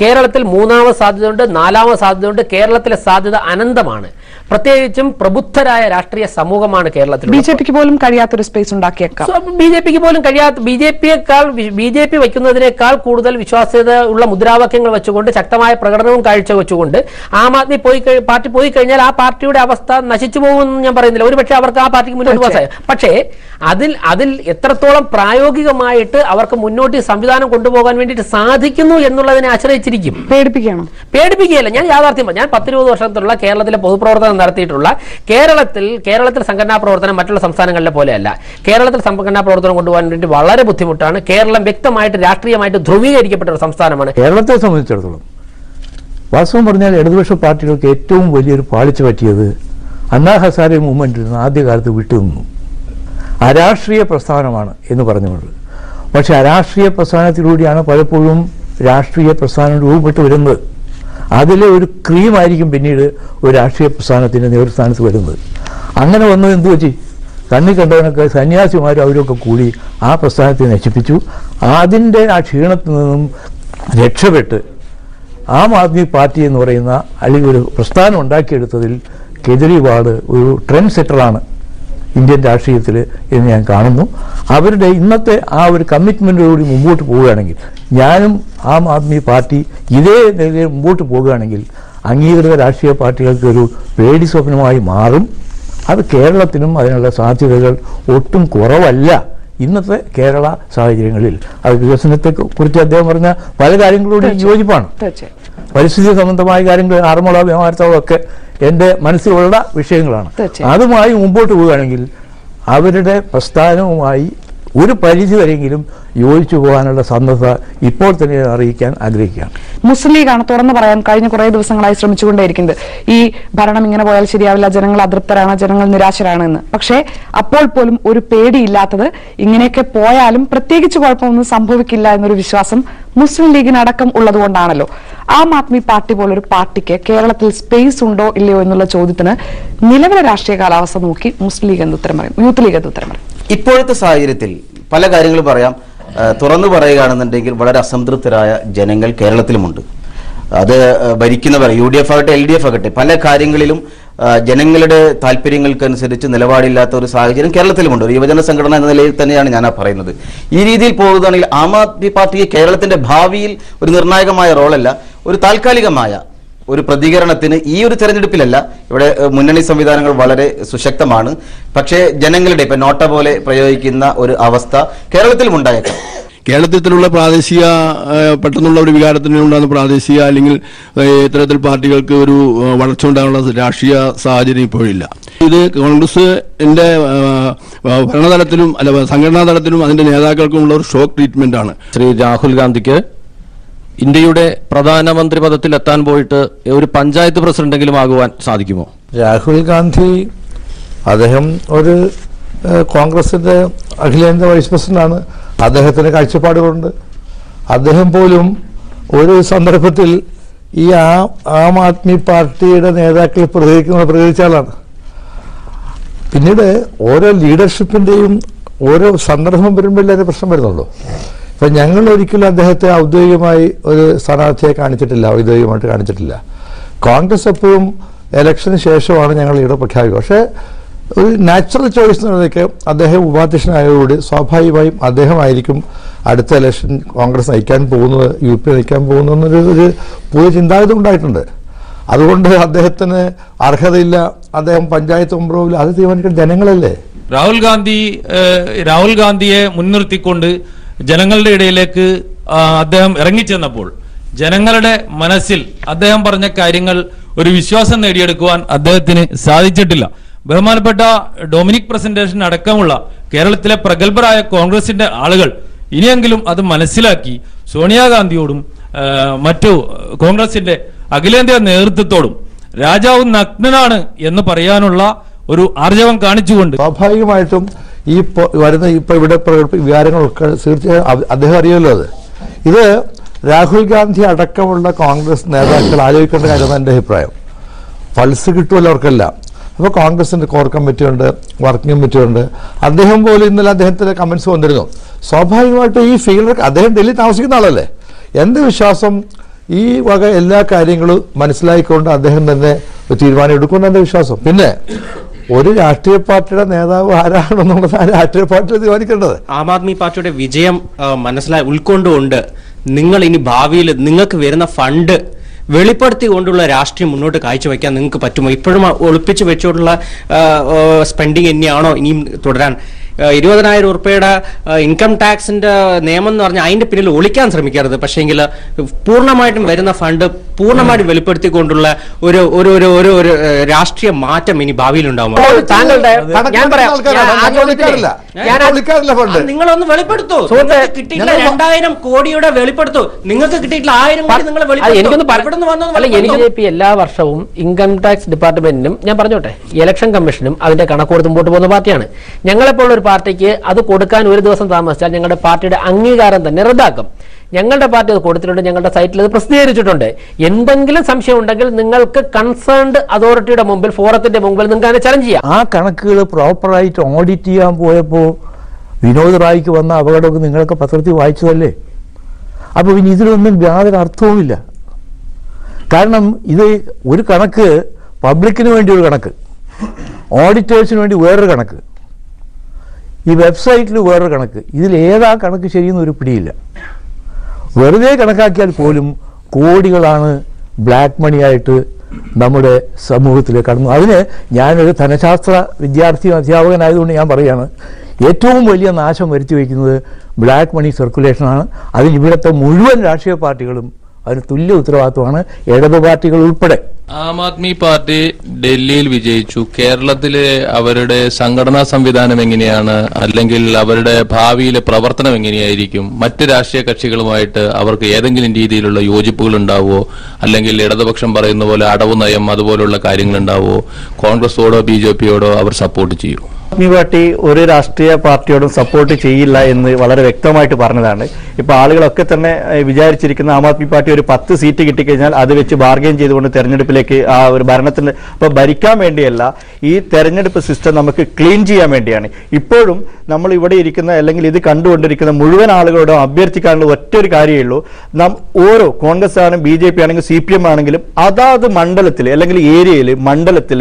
കേരളത്തിൽ മൂന്നാമത് സാധ്യതയുണ്ട് നാലാമത് സാധ്യതയുണ്ട്. കേരളത്തിലെ സാധ്യത അനന്തമാണ്. പ്രത്യേകിച്ചും പ്രബുദ്ധരായ രാഷ്ട്രീയ സമൂഹമാണ് കേരളത്തിൽ ബി ജെ പിക്ക് പോലും കഴിയാത്തൊരു സ്പേസ് ഉണ്ടാക്കിയേക്കാം. ബി ജെ പിക്ക് പോലും കഴിയാത്ത ബി ജെ പിയേക്കാൾ ബി ജെ പി വയ്ക്കുന്നതിനേക്കാൾ കൂടുതൽ വിശ്വാസ്യത ഉള്ള മുദ്രാവാക്യങ്ങൾ വെച്ചുകൊണ്ട് ശക്തമായ പ്രകടനവും കാഴ്ചവെച്ചുകൊണ്ട് ആം ആദ്മി പോയി പാർട്ടി പോയി കഴിഞ്ഞാൽ ആ പാർട്ടിയുടെ അവസ്ഥ നശിച്ചു പോകുമെന്ന് ഞാൻ പറയുന്നില്ല. ഒരുപക്ഷെ അവർക്ക് ആ പാർട്ടിക്ക് മുന്നോട്ട് പോകാൻ സാധിക്കും. പക്ഷേ അതിൽ അതിൽ എത്രത്തോളം പ്രായോഗികമായിട്ട് അവർക്ക് മുന്നോട്ട് സംവിധാനം കൊണ്ടുപോകാൻ വേണ്ടിയിട്ട് സാധിക്കുന്നു എന്നുള്ളതിനെ ആശ്രയിച്ചിരിക്കും. പേടിപ്പിക്കുകയാണ്? പേടിപ്പിക്കുകയല്ല. ഞാൻ യാഥാർത്ഥ്യം. ഞാൻ പത്തിരുപത് വർഷത്തുള്ള കേരളത്തിലെ പൊതുപ്രവർത്തനം നടത്തിയിട്ടുള്ള കേരളത്തിൽ കേരളത്തിൽ സംഘടനാ പ്രവർത്തനം മറ്റുള്ള സംസ്ഥാനങ്ങളിലെ പോലെയല്ല. കേരളത്തിൽ സംഘടനാ പ്രവർത്തനം കൊണ്ടുപോകാൻ വേണ്ടി വളരെ ബുദ്ധിമുട്ടാണ്. കേരളം വ്യക്തമായിട്ട് രാഷ്ട്രീയമായിട്ട് ധ്രുവീകരിക്കപ്പെട്ട ഒരു സംസ്ഥാനമാണ്. കേരളത്തെ സംബന്ധിച്ചിടത്തോളം വാസ്തവം പറഞ്ഞാൽ ഇടതുപക്ഷ പാർട്ടികൾക്ക് ഏറ്റവും വലിയൊരു പാളിച്ച പറ്റിയത് അണ്ണാ ഹസാരെ മൂവ്മെന്റിൽ നിന്ന് ആദ്യകാലത്ത് വിട്ടുനിന്നു. അരാഷ്ട്രീയ പ്രസ്ഥാനമാണ് എന്ന് പറഞ്ഞുകൊണ്ട്. പക്ഷെ അരാഷ്ട്രീയ പ്രസ്ഥാനത്തിലൂടെയാണ് പലപ്പോഴും രാഷ്ട്രീയ പ്രസ്ഥാനം രൂപപ്പെട്ടു വരുന്നത്. അതിലെ ഒരു ക്രീമായിരിക്കും പിന്നീട് ഒരു രാഷ്ട്രീയ പ്രസ്ഥാനത്തിന്റെ നേതൃസ്ഥാനത്ത് വരുന്നത്. അങ്ങനെ വന്നത് എന്തു പറ്റി? കണ്ണിൽ കണ്ടവനൊക്കെ സന്യാസിമാരും അവരൊക്കെ കൂടി ആ പ്രസ്ഥാനത്തെ നശിപ്പിച്ചു. അതിന്റെ ആ ക്ഷീണത്തിൽ നിന്നും രക്ഷപ്പെട്ട് ആം ആദ്മി പാർട്ടി എന്ന് പറയുന്ന അല്ലെങ്കിൽ ഒരു പ്രസ്ഥാനം ഉണ്ടാക്കിയെടുത്തതിൽ കെജ്രിവാൾ ഒരു ട്രെൻഡ് സെറ്ററാണ് ഇന്ത്യൻ രാഷ്ട്രീയത്തിൽ എന്ന് ഞാൻ കാണുന്നു. അവരുടെ ഇന്നത്തെ ആ ഒരു കമ്മിറ്റ്മെന്റോടുകൂടി മുമ്പോട്ട് പോവുകയാണെങ്കിൽ ഞാനും ആം ആദ്മി പാർട്ടി ഇതേ നിലയിൽ മുമ്പോട്ട് പോവുകയാണെങ്കിൽ അംഗീകൃത രാഷ്ട്രീയ പാർട്ടികൾക്ക് ഒരു പേടി സ്വപ്നമായി മാറും. അത് കേരളത്തിനും അതിനുള്ള സാധ്യതകൾ ഒട്ടും കുറവല്ല. ഇന്നത്തെ കേരള സാഹചര്യങ്ങളിൽ. അത് വികസനത്തെ കുറിച്ച് അദ്ദേഹം പറഞ്ഞ പല കാര്യങ്ങളോട് യോജിപ്പാണ്. പരിസ്ഥിതി സംബന്ധമായ കാര്യങ്ങൾ ആറന്മുള വിമാനത്താവളം ഒക്കെ എന്റെ മനസ്സിലുള്ള വിഷയങ്ങളാണ്. അതുമായി മുമ്പോട്ട് പോവുകയാണെങ്കിൽ അവരുടെ പ്രസ്ഥാനവുമായി ഒരു പരിധി വരെയെങ്കിലും യോജിച്ചു പോകാനുള്ള സന്നദ്ധത ഇപ്പോൾ തന്നെ അറിയിക്കാൻ ആഗ്രഹിക്കുകയാണ്. മുസ്ലിം ലീഗാണ് തുറന്നു പറയാൻ കഴിഞ്ഞ കുറേ ദിവസങ്ങളായി ശ്രമിച്ചുകൊണ്ടേയിരിക്കുന്നത്. ഈ ഭരണം ഇങ്ങനെ പോയാൽ ശരിയാവില്ല ജനങ്ങൾ അതൃപ്തരാണ് ജനങ്ങൾ നിരാശരാണ് എന്ന് പക്ഷേ അപ്പോൾ പോലും ഒരു പേടിയില്ലാത്തത് ഇങ്ങനെയൊക്കെ പോയാലും പ്രത്യേകിച്ച് കുഴപ്പമൊന്നും സംഭവിക്കില്ല എന്നൊരു വിശ്വാസം മുസ്ലിം ലീഗിനടക്കം ഉള്ളതുകൊണ്ടാണല്ലോ. ആം ആദ്മി പാർട്ടി പോലൊരു പാർട്ടിക്ക് കേരളത്തിൽ സ്പേസ് ഉണ്ടോ ഇല്ലയോ എന്നുള്ള ചോദ്യത്തിന് നിലവിലെ രാഷ്ട്രീയ കാലാവസ്ഥ നോക്കി മുസ്ലിം ലീഗ് എന്ത് ഉത്തരം പറയും? യൂത്ത് ലീഗ് എന്ത് ഉത്തരം പറയും? ഇപ്പോഴത്തെ സാഹചര്യത്തിൽ പല കാര്യങ്ങളും പറയാം. തുറന്നു പറയുകയാണെന്നുണ്ടെങ്കിൽ വളരെ അസംതൃപ്തരായ ജനങ്ങൾ കേരളത്തിലുമുണ്ട്. അത് ഭരിക്കുന്നവർ യു ഡി എഫ് ആകട്ടെ എൽ ഡി എഫ് ആകട്ടെ പല കാര്യങ്ങളിലും ജനങ്ങളുടെ താല്പര്യങ്ങൾക്കനുസരിച്ച് നിലപാടില്ലാത്ത ഒരു സാഹചര്യം കേരളത്തിലുമുണ്ട്. ഒരു യുവജന സംഘടന എന്ന നിലയിൽ തന്നെയാണ് ഞാൻ ആ പറയുന്നത്. ഈ രീതിയിൽ പോകുകയാണെങ്കിൽ ആം ആദ്മി പാർട്ടിക്ക് കേരളത്തിന്റെ ഭാവിയിൽ ഒരു നിർണായകമായ റോളല്ല ഒരു താൽക്കാലികമായ ഒരു പ്രതികരണത്തിന് ഈ ഒരു തെരഞ്ഞെടുപ്പിലല്ല ഇവിടെ മുന്നണി സംവിധാനങ്ങൾ വളരെ സുശക്തമാണ്. പക്ഷേ ജനങ്ങളുടെ ഇപ്പൊ നോട്ട പോലെ പ്രയോഗിക്കുന്ന ഒരു അവസ്ഥ കേരളത്തിലും ഉണ്ടായേക്കാം. കേരളത്തിലുള്ള പ്രാദേശിക പെട്ടെന്നുള്ള ഒരു വികാരത്തിന് ഉണ്ടാകുന്ന പ്രാദേശിക അല്ലെങ്കിൽ ഇത്തരത്തിൽ പാർട്ടികൾക്ക് ഒരു വളർച്ച ഉണ്ടാകാനുള്ള രാഷ്ട്രീയ സാഹചര്യം ഇപ്പോഴില്ല ഇത് കോൺഗ്രസിന്റെ ഏഹ്, ഭരണതലത്തിലും അല്ല സംഘടനാ തലത്തിലും അതിന്റെ നേതാക്കൾക്കുമുള്ള ഒരു ഷോക്ക് ട്രീറ്റ്മെന്റ് ആണ് ശ്രീ രാഹുൽ ഗാന്ധിക്ക് ഇന്ത്യയുടെ പ്രധാനമന്ത്രി പദത്തിൽ എത്താൻ പോയിട്ട് ഒരു പഞ്ചായത്ത് പ്രസിഡന്റെങ്കിലും ആകുവാൻ സാധിക്കുമോ? രാഹുൽ ഗാന്ധി അദ്ദേഹം ഒരു കോൺഗ്രസിന്റെ അഖിലേന്ത്യാ വൈസ് പ്രസിഡന്റാണ്. അദ്ദേഹത്തിന് കാഴ്ചപ്പാടുകളുണ്ട്. അദ്ദേഹം പോലും ഒരു സന്ദർഭത്തിൽ ഈ ആ ആം ആദ്മി പാർട്ടിയുടെ നേതാക്കൾ പ്രതികരിക്കുന്ന പ്രതികരിച്ച ആളാണ്. പിന്നീട് ഓരോ ലീഡർഷിപ്പിന്റെയും ഓരോ സന്ദർഭം വരുമ്പോഴേ അതിന് പ്രശ്നം വരുന്നുള്ളൂ ഇപ്പൊ ഞങ്ങൾ ഒരിക്കലും അദ്ദേഹത്തെ ഔദ്യോഗികമായി ഒരു സ്ഥാനാർത്ഥിയെ കാണിച്ചിട്ടില്ല ഔദ്യോഗികമായിട്ട് കാണിച്ചിട്ടില്ല. കോൺഗ്രസ് എപ്പോഴും ഇലക്ഷന് ശേഷമാണ് ഞങ്ങൾ ഇവിടെ പ്രഖ്യാപിക്കുക. പക്ഷേ ഒരു നാച്ചുറൽ ചോയ്സ് എന്ന് നിലയ്ക്ക് അദ്ദേഹം ഉപാധ്യക്ഷനായതോടുകൂടി സ്വാഭാവികമായും അദ്ദേഹമായിരിക്കും അടുത്ത ഇലക്ഷൻ കോൺഗ്രസ് നയിക്കാൻ പോകുന്നത് യു പി നയിക്കാൻ പോകുന്നത് എന്നൊരു ഒരു പുതിയ ചിന്താഗതി ഉണ്ടായിട്ടുണ്ട്. അതുകൊണ്ട് അദ്ദേഹത്തിന് അർഹതയില്ല അദ്ദേഹം പഞ്ചായത്ത് മെമ്പറും അത് തീരുമാനിക്കുന്ന ജനങ്ങളല്ലേ? രാഹുൽ ഗാന്ധി രാഹുൽ ഗാന്ധിയെ മുൻനിർത്തിക്കൊണ്ട് ജനങ്ങളുടെ ഇടയിലേക്ക് അദ്ദേഹം ഇറങ്ങിച്ചെന്നപ്പോൾ ജനങ്ങളുടെ മനസ്സിൽ അദ്ദേഹം പറഞ്ഞ കാര്യങ്ങൾ ഒരു വിശ്വാസം നേടിയെടുക്കുവാൻ അദ്ദേഹത്തിന് സാധിച്ചിട്ടില്ല. ബഹുമാനപ്പെട്ട ഡൊമിനിക് പ്രസന്റേഷൻ അടക്കമുള്ള കേരളത്തിലെ പ്രഗത്ഭരായ കോൺഗ്രസിന്റെ ആളുകൾ ഇനിയെങ്കിലും അത് മനസ്സിലാക്കി സോണിയാഗാന്ധിയോടും മറ്റു കോൺഗ്രസിന്റെ അഖിലേന്ത്യാ നേതൃത്വത്തോടും രാജാവ് നഗ്നനാണ് എന്ന് പറയാനുള്ള ഒരു ആർജവം കാണിച്ചുകൊണ്ട് സ്വാഭാവികമായിട്ടും ഈ വരുന്ന ഇപ്പൊ ഇവിടെ വികാരങ്ങളൊക്കെ തീർച്ചയായും അദ്ദേഹം അറിയുമല്ലോ അത്. ഇത് രാഹുൽ ഗാന്ധി അടക്കമുള്ള കോൺഗ്രസ് നേതാക്കൾ ആലോചിക്കേണ്ട കാര്യമാണ് എന്റെ അഭിപ്രായം. പൾസ് കിട്ടുമല്ലോ അവർക്കെല്ലാം. അപ്പോൾ കോൺഗ്രസിന്റെ കോർ കമ്മിറ്റിയുണ്ട് വർക്കിംഗ് കമ്മിറ്റിയുണ്ട്. അദ്ദേഹം പോലും ഇന്നലെ അദ്ദേഹത്തിന്റെ കമന്റ്സ് വന്നിരുന്നു. സ്വാഭാവികമായിട്ടും ഈ ഫീൽഡ് അദ്ദേഹം ഡൽഹി താമസിക്കുന്ന ആളല്ലേ? എന്റെ വിശ്വാസം? ഈ വക എല്ലാ കാര്യങ്ങളും മനസ്സിലാക്കിക്കൊണ്ട് അദ്ദേഹം തന്നെ തീരുമാനം എടുക്കുമെന്ന് എന്റെ വിശ്വാസം. പിന്നെ ഒരു രാഷ്ട്രീയ പാർട്ടിയുടെ നേതാവ് ആരാണെന്നുള്ളത് ആ രാഷ്ട്രീയ പാർട്ടി തീരുമാനിക്കേണ്ടത്. ആം ആദ്മി പാർട്ടിയുടെ വിജയം മനസ്സിലായി ഉൾക്കൊണ്ടുകൊണ്ട് നിങ്ങൾ ഇനി ഭാവിയിൽ നിങ്ങൾക്ക് വരുന്ന ഫണ്ട് വെളിപ്പെടുത്തിക്കൊണ്ടുള്ള രാഷ്ട്രീയം മുന്നോട്ട് കാഴ്ചവെക്കാൻ നിങ്ങൾക്ക് പറ്റുമോ? ഇപ്പോഴും ഒളിപ്പിച്ചു വെച്ചുകൊണ്ടുള്ള സ്പെൻഡിങ് തന്നെയാണോ ഇനിയും തുടരാൻ? ഇരുപതിനായിരം ഉറുപ്പയുടെ ഇൻകം ടാക്സിന്റെ നിയമം എന്ന് പറഞ്ഞാൽ അതിന്റെ പിന്നിൽ ഒളിക്കാൻ ശ്രമിക്കരുത്. പക്ഷേങ്കിൽ പൂർണമായിട്ടും വരുന്ന ഫണ്ട് പൂർണമായിട്ടും വെളിപ്പെടുത്തിക്കൊണ്ടുള്ള ഒരു ഒരു ഒരു ഒരു ഒരു രാഷ്ട്രീയ മാറ്റം ഇനി ഭാവിയിൽ ഉണ്ടാവും താങ്കളുടെ ഞാൻ പറയാം. നിങ്ങളൊന്ന് വെളിപ്പെടുത്തൂ. ഞങ്ങൾ- രണ്ടായിരം കോടിയുടെ വെളിപ്പെടുത്തു. നിങ്ങൾക്ക് കിട്ടിയിട്ടുള്ള ആയിരം കോടി നിങ്ങൾ എനിക്ക് എല്ലാ വർഷവും ഇൻകം ടാക്സ് ഡിപ്പാർട്ട്മെന്റിനും ഞാൻ പറഞ്ഞോട്ടെ ഇലക്ഷൻ കമ്മീഷനും അതിന്റെ കണക്കോട് മുമ്പോട്ട് പോകുന്ന പാർട്ടിയാണ്. ഞങ്ങളെപ്പോലുള്ള ഒരു പാർട്ടിക്ക് അത് കൊടുക്കാൻ ഒരു ദിവസം താമസിച്ചാൽ ഞങ്ങളുടെ പാർട്ടിയുടെ അംഗീകാരം തന്നെ റദ്ദാക്കും. ഞങ്ങളുടെ പാർട്ടി അത് കൊടുത്തിട്ടുണ്ട് ഞങ്ങളുടെ സൈറ്റിൽ അത് പ്രസിദ്ധീകരിച്ചിട്ടുണ്ട്. എന്തെങ്കിലും സംശയം ഉണ്ടെങ്കിൽ നിങ്ങൾക്ക് കൺസേൺഡ് അതോറിറ്റിയുടെ മുമ്പിൽ ഫോറത്തിന്റെ മുമ്പിൽ നിങ്ങൾക്ക് അതിനെ ചലഞ്ച് ചെയ്യാം. ആ കണക്കുകൾ പ്രോപ്പറായിട്ട് ഓഡിറ്റ് ചെയ്യാൻ പോയപ്പോൾ വിനോദ് റായിക്ക് വന്ന അപകടമൊക്കെ നിങ്ങളൊക്കെ പത്രത്തിൽ വായിച്ചതല്ലേ? അപ്പോൾ പിന്നെ ഇതിലൊന്നും യാതൊരു അർത്ഥവുമില്ല. കാരണം ഇത് ഒരു കണക്ക് പബ്ലിക്കിന് വേണ്ടി ഒരു കണക്ക് ഓഡിറ്റേഴ്സിന് വേണ്ടി വേറൊരു കണക്ക്. ഈ വെബ്സൈറ്റിൽ വേറൊരു കണക്ക്. ഇതിൽ ഏതാ കണക്ക് ശരിയെന്ന് ഒരു പിടിയില്ല. വെറുതെ കണക്കാക്കിയാൽ പോലും കോടികളാണ് ബ്ലാക്ക് മണിയായിട്ട് നമ്മുടെ സമൂഹത്തിൽ കടന്നു. അതിന് ഞാനൊരു ധനശാസ്ത്ര വിദ്യാർത്ഥിയും അധ്യാപകനായതുകൊണ്ട് ഞാൻ പറയുകയാണ് ഏറ്റവും വലിയ നാശം വരുത്തി വയ്ക്കുന്നത് ബ്ലാക്ക് മണി സർക്കുലേഷനാണ്. അതിന് ഇവിടുത്തെ മുഴുവൻ രാഷ്ട്രീയ പാർട്ടികളും അതിന് തുല്യ ഉത്തരവാദിത്വമാണ് ഇടതു പാർട്ടികൾ ഉൾപ്പെടെ. ആം ആദ്മി പാർട്ടി ഡൽഹിയിൽ വിജയിച്ചു. കേരളത്തിലെ അവരുടെ സംഘടനാ സംവിധാനം എങ്ങനെയാണ്? അല്ലെങ്കിൽ അവരുടെ ഭാവിയിലെ പ്രവർത്തനം എങ്ങനെയായിരിക്കും? മറ്റ് രാഷ്ട്രീയ കക്ഷികളുമായിട്ട് അവർക്ക് ഏതെങ്കിലും രീതിയിലുള്ള യോജിപ്പുകൾ ഉണ്ടാവുമോ? അല്ലെങ്കിൽ ഇടതുപക്ഷം പറയുന്ന പോലെ അടവ് നയം അതുപോലുള്ള കാര്യങ്ങൾ ഉണ്ടാവുമോ കോൺഗ്രസോടോ ബി ജെ പിയോടോ അവർ സപ്പോർട്ട് ചെയ്യും? ആദ്മി പാർട്ടി ഒരു രാഷ്ട്രീയ പാർട്ടിയോടും സപ്പോർട്ട് ചെയ്യില്ല എന്ന് വളരെ വ്യക്തമായിട്ട് പറഞ്ഞതാണ്. ഇപ്പൊ ആളുകളൊക്കെ തന്നെ ഏഹ്, വിചാരിച്ചിരിക്കുന്ന ആം ആദ്മി പാർട്ടി ഒരു പത്ത് സീറ്റ് കിട്ടിക്കഴിഞ്ഞാൽ അത് വെച്ച് ബാർഗെയിൻ ചെയ്തുകൊണ്ട് തെരഞ്ഞെടുപ്പിലേക്ക് ആ ഒരു ഭരണത്തിന് ഇപ്പൊ ഭരിക്കാൻ വേണ്ടിയല്ല ഈ തെരഞ്ഞെടുപ്പ് സിസ്റ്റം നമുക്ക് ക്ലീൻ ചെയ്യാൻ വേണ്ടിയാണ്. ഇപ്പോഴും നമ്മൾ ഇവിടെ ഇരിക്കുന്ന അല്ലെങ്കിൽ ഇത് കണ്ടുകൊണ്ടിരിക്കുന്ന മുഴുവൻ ആളുകളോടും അഭ്യർത്ഥിക്കാനുള്ള ഒറ്റ ഒരു കാര്യമേ ഉള്ളൂ. നാം ഓരോ കോൺഗ്രസ് ആണ് ബി ജെ പി ആണെങ്കിലും സി പി എം ആണെങ്കിലും അതാത് മണ്ഡലത്തിൽ അല്ലെങ്കിൽ ഏരിയയിൽ മണ്ഡലത്തിൽ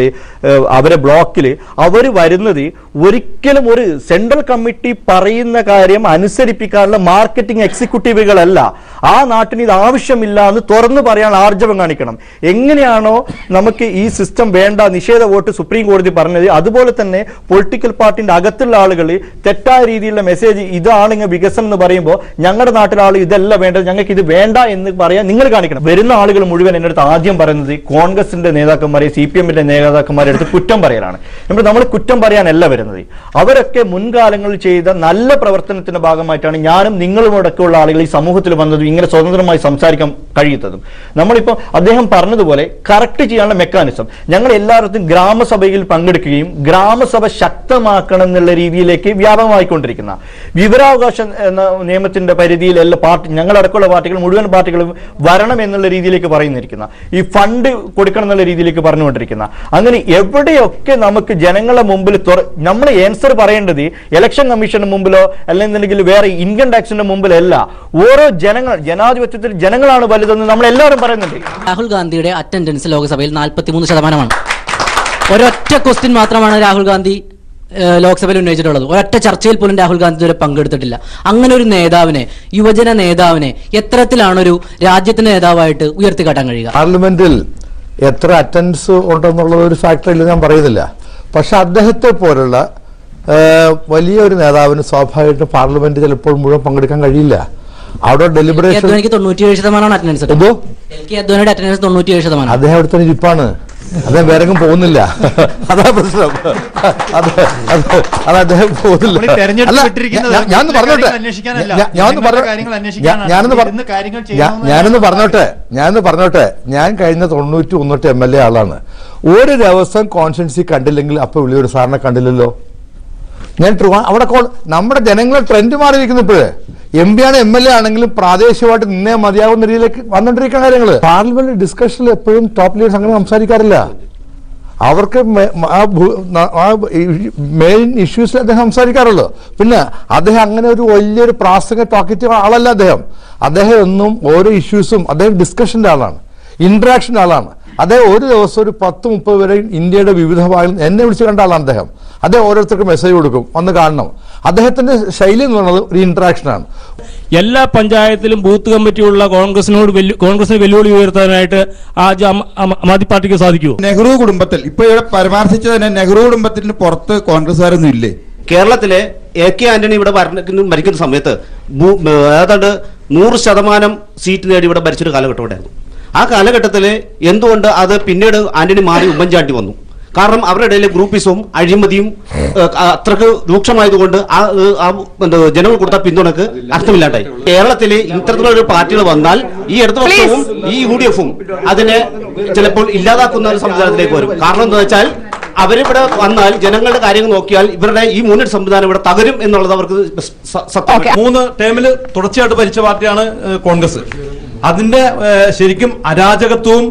അവരെ ബ്ലോക്കിൽ അവർ വരുന്നത് ഒരിക്കലും ഒരു സെൻട്രൽ കമ്മിറ്റി പറയുന്ന കാര്യം അനുസരിപ്പിക്കാനുള്ള മാർക്കറ്റിംഗ് എക്സിക്യൂട്ടീവുകളല്ല ആ നാട്ടിന് ഇത് ആവശ്യമില്ല എന്ന് തുറന്നു പറയാൻ ആർജവം കാണിക്കണം. എങ്ങനെയാണോ നമുക്ക് ഈ സിസ്റ്റം വേണ്ട നിഷേധ വോട്ട് സുപ്രീം കോടതി പറഞ്ഞത്. അതുപോലെ തന്നെ പൊളിറ്റിക്കൽ പാർട്ടിന്റെ അകത്തുള്ള ആളുകൾ തെറ്റായ രീതിയിലുള്ള മെസ്സേജ് ഇതാണെങ്കിൽ വികസനം എന്ന് പറയുമ്പോൾ ഞങ്ങളുടെ നാട്ടിലെ ആൾ ഇതല്ല വേണ്ടത് ഞങ്ങൾക്ക് ഇത് വേണ്ട എന്ന് പറയാൻ നിങ്ങൾ കാണിക്കണം. വരുന്ന ആളുകൾ മുഴുവൻ എന്റെ അടുത്ത് ആദ്യം പറയുന്നത് കോൺഗ്രസിന്റെ നേതാക്കന്മാരെ സി പി എമ്മിന്റെ നേതാക്കന്മാരെ അടുത്ത് കുറ്റം പറയലാണ്. നമ്മൾ നമ്മൾ കുറ്റം പറയാനല്ല വരുന്നത്. അവരൊക്കെ മുൻകാലങ്ങളിൽ ചെയ്ത നല്ല പ്രവർത്തനത്തിന്റെ ഭാഗമായിട്ടാണ് ഞാനും നിങ്ങളും അടക്കമുള്ള ആളുകൾ ഈ സമൂഹത്തിൽ വന്നതും. ഇങ്ങനെ സ്വതന്ത്രമായി സംസാരിക്കാൻ കഴിയുന്നതും. നമ്മളിപ്പോൾ അദ്ദേഹം പറഞ്ഞതുപോലെ കറക്റ്റ് ചെയ്യാനുള്ള മെക്കാനിസം ഞങ്ങൾ എല്ലായിടത്തും ഗ്രാമസഭയിൽ പങ്കെടുക്കുകയും ഗ്രാമസഭ ശക്തമാക്കണം എന്നുള്ള രീതിയിലേക്ക് വ്യാപകമായിക്കൊണ്ടിരിക്കുന്ന വിവരാവകാശ നിയമത്തിന്റെ പരിധിയിൽ എല്ലാ പാർട്ടി ഞങ്ങളടക്കമുള്ള പാർട്ടികൾ മുഴുവൻ പാർട്ടികളും വരണം എന്നുള്ള രീതിയിലേക്ക് പറയുന്നിരിക്കുന്ന ഈ ഫണ്ട് കൊടുക്കണം എന്നുള്ള രീതിയിലേക്ക് പറഞ്ഞുകൊണ്ടിരിക്കുന്ന അങ്ങനെ എവിടെയൊക്കെ നമുക്ക് ജനങ്ങളെ മുമ്പിൽ നമ്മൾ ആൻസർ പറയേണ്ടത് ഇലക്ഷൻ കമ്മീഷന് മുമ്പിലോ അല്ലെന്നുണ്ടെങ്കിൽ വേറെ ഇൻകം ടാക്സിന്റെ മുമ്പിലല്ല ഓരോ ജനങ്ങൾ ജനാധിപത്യത്തിൽ ജനങ്ങളാണ് വലുതെന്ന് നമ്മൾ എല്ലാവരും പറയുന്നുണ്ട്. രാഹുൽ ഗാന്ധിയുടെ അറ്റൻഡൻസ് ലോക്സഭയിൽ നാൽപ്പത്തിമൂന്ന് ശതമാനമാണ്. ഒരൊറ്റ ക്വസ്റ്റ്യൻ മാത്രമാണ് രാഹുൽ ഗാന്ധി ലോക്സഭയിൽ ഉന്നയിച്ചിട്ടുള്ളത്. ഒരൊറ്റ ചർച്ചയിൽ പോലും രാഹുൽ ഗാന്ധി ഇതുവരെ പങ്കെടുത്തിട്ടില്ല. അങ്ങനെ ഒരു നേതാവിനെ യുവജന നേതാവിനെ എത്തരത്തിലാണ് ഒരു രാജ്യത്തിന്റെ നേതാവായിട്ട് ഉയർത്തിക്കാട്ടാൻ കഴിയുക? പാർലമെന്റിൽ എത്ര അറ്റൻഡൻസ് ഉണ്ടെന്നുള്ളത് ഒരു ഫാക്ടറിയിൽ ഞാൻ പറയുന്നില്ല. പക്ഷെ അദ്ദേഹത്തെ പോലുള്ള വലിയൊരു നേതാവിന് സ്വാഭാവികമായിട്ടും പാർലമെന്റ് ചിലപ്പോൾ മുഴുവൻ പങ്കെടുക്കാൻ കഴിയില്ല. അവിടെ ഡെലിബറേഷൻ എന്തോ? അദ്ദേഹം അവിടെ തന്നെ ഇരിപ്പാണ് അദ്ദേഹം വേറെ പോകുന്നില്ല. അതാ പ്രശ്നം. അത് അത് അത് അദ്ദേഹം പോകുന്നില്ല. ഞാനൊന്ന് പറഞ്ഞോട്ടെ. ഞാനൊന്ന് ജനങ്ങളുടെ പറഞ്ഞോ- ഞാൻ- അന്വേഷിക്കാനാണ്. ഞാനൊന്ന് കാര്യങ്ങൾ ഞാൻ- ഞാൻ പറഞ്ഞോട്ടെ. ഞാനൊന്ന് പറഞ്ഞോട്ടെ. ഞാൻ കഴിഞ്ഞ തൊണ്ണൂറ്റി ഒന്നോട്ട് എം എൽ എ ആളാണ്. ഒരു ദിവസം കോൺസ്റ്റൻസി കണ്ടില്ലെങ്കിൽ അപ്പൊ വിളിയൊരു സാറിനെ കണ്ടില്ലല്ലോ? ഞാൻ ട്രൂ അവിടെ കോൾ നമ്മുടെ ജനങ്ങളെ ട്രെൻഡ് മാറിയിരിക്കുന്നു ഇപ്പോഴേ. എം പി ആണ് എം എൽ എ ആണെങ്കിലും പ്രാദേശികമായിട്ട് നിന്നേ മതിയാവുന്ന രീതിയിലേക്ക് വന്നുകൊണ്ടിരിക്കുന്ന കാര്യങ്ങൾ. പാർലമെന്റ് ഡിസ്കഷനിൽ എപ്പോഴും ടോപ്പ് ലീഡേഴ്സ് അങ്ങനെ സംസാരിക്കാറില്ല. അവർക്ക് ആ മെയിൻ ഇഷ്യൂസിൽ അദ്ദേഹം സംസാരിക്കാറുള്ളൂ. പിന്നെ അദ്ദേഹം അങ്ങനെ ഒരു വലിയൊരു പ്രാസംഗ ടോക്കറ്റീവ് ആളല്ല അദ്ദേഹം. അദ്ദേഹം എന്നും ഓരോ ഇഷ്യൂസും അദ്ദേഹം ഡിസ്കഷന്റെ ആളാണ്. ഇന്ററാക്ഷന്റെ ആളാണ്. അദ്ദേഹം ഒരു ദിവസം ഒരു പത്ത് മുപ്പത് വരെ ഇന്ത്യയുടെ വിവിധ ഭാഗങ്ങളിൽ എന്നെ വിളിച്ച് കണ്ട ആളാണ് അദ്ദേഹം. അദ്ദേഹം ഓരോരുത്തർക്ക് മെസ്സേജ് കൊടുക്കും. വന്ന് കാണണം. അദ്ദേഹത്തിന്റെ ശൈലി എന്ന് പറയുന്നത് ഒരു ഇന്ററാക്ഷനാണ് എല്ലാ പഞ്ചായത്തിലും ബൂത്ത് കമ്മിറ്റിയുള്ള കോൺഗ്രസിനോട് കോൺഗ്രസിന് വെല്ലുവിളി ഉയർത്താനായിട്ട് ആദ്യ ജാം- പാർട്ടിക്ക് സാധിക്കുമോ നെഹ്റു കുടുംബത്തിൽ ഇപ്പൊ ഇവിടെ പരാമർശിച്ച തന്നെ നെഹ്റു കുടുംബത്തിന് പുറത്ത് കോൺഗ്രസ്സുകാരൊന്നും ഇല്ലേ? കേരളത്തിലെ എ കെ ആന്റണി ഇവിടെ മരിക്കുന്ന സമയത്ത് ഏതാണ്ട് നൂറ് ശതമാനം സീറ്റ് നേടി ഇവിടെ ഭരിച്ചൊരു കാലഘട്ടം ഉണ്ടായിരുന്നു ആ കാലഘട്ടത്തിൽ എന്തുകൊണ്ട് അത് പിന്നീട് ആന്റണി മാറി ഉമ്മൻചാണ്ടി വന്നു? കാരണം അവരുടെ ഇടയിലെ ഗ്രൂപ്പിസവും അഴിമതിയും അത്രയ്ക്ക് രൂക്ഷമായതുകൊണ്ട് ആ എന്താ, ജനങ്ങൾ കൊടുത്ത പിന്തുണക്ക് അർത്ഥമില്ലാണ്ടായി. കേരളത്തിലെ ഇത്തരത്തിലുള്ള ഒരു പാർട്ടികൾ വന്നാൽ ഈ ഇടതുപക്ഷവും ഈ യു ഡി എഫും അതിനെ ചിലപ്പോൾ ഇല്ലാതാക്കുന്ന ഒരു സംവിധാനത്തിലേക്ക് വരും. കാരണം എന്താ വെച്ചാൽ അവരിവിടെ വന്നാൽ ജനങ്ങളുടെ കാര്യങ്ങൾ നോക്കിയാൽ ഇവരുടെ ഈ മുന്നണി സംവിധാനം ഇവിടെ തകരും എന്നുള്ളത് അവർക്ക് മൂന്ന് ടേമിൽ തുടർച്ചയായിട്ട് ഭരിച്ച പാർട്ടിയാണ് കോൺഗ്രസ്. അതിന്റെ ശരിക്കും അരാജകത്വവും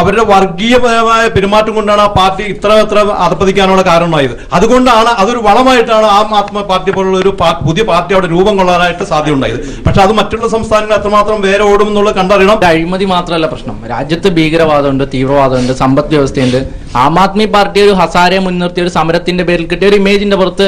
അവരുടെ വർഗീയപരമായ പെരുമാറ്റം കൊണ്ടാണ് ആ പാർട്ടി ഇത്ര ഇത്ര അർപ്പതിക്കാനുള്ള കാരണമായത്. അതുകൊണ്ടാണ് അതൊരു വളമായിട്ടാണ് ആം ആത്മ പാർട്ടി പോലുള്ള ഒരു പുതിയ പാർട്ടി അവിടെ രൂപം കൊള്ളാനായിട്ട് സാധ്യതയുണ്ടായത്. പക്ഷെ അത് മറ്റുള്ള സംസ്ഥാനങ്ങൾ എത്രമാത്രം വേറെ ഓടും എന്നുള്ളത് കണ്ടറിയണം. അഴിമതി മാത്രമല്ല പ്രശ്നം. രാജ്യത്ത് ഭീകരവാദമുണ്ട് തീവ്രവാദമുണ്ട് സമ്പദ് വ്യവസ്ഥയുണ്ട്. ആം ആദ്മി പാർട്ടി ഒരു ഹസാരെ മുൻനിർത്തി ഒരു സമരത്തിന്റെ പേരിൽ കിട്ടിയ ഒരു ഇമേജിന്റെ പുറത്ത്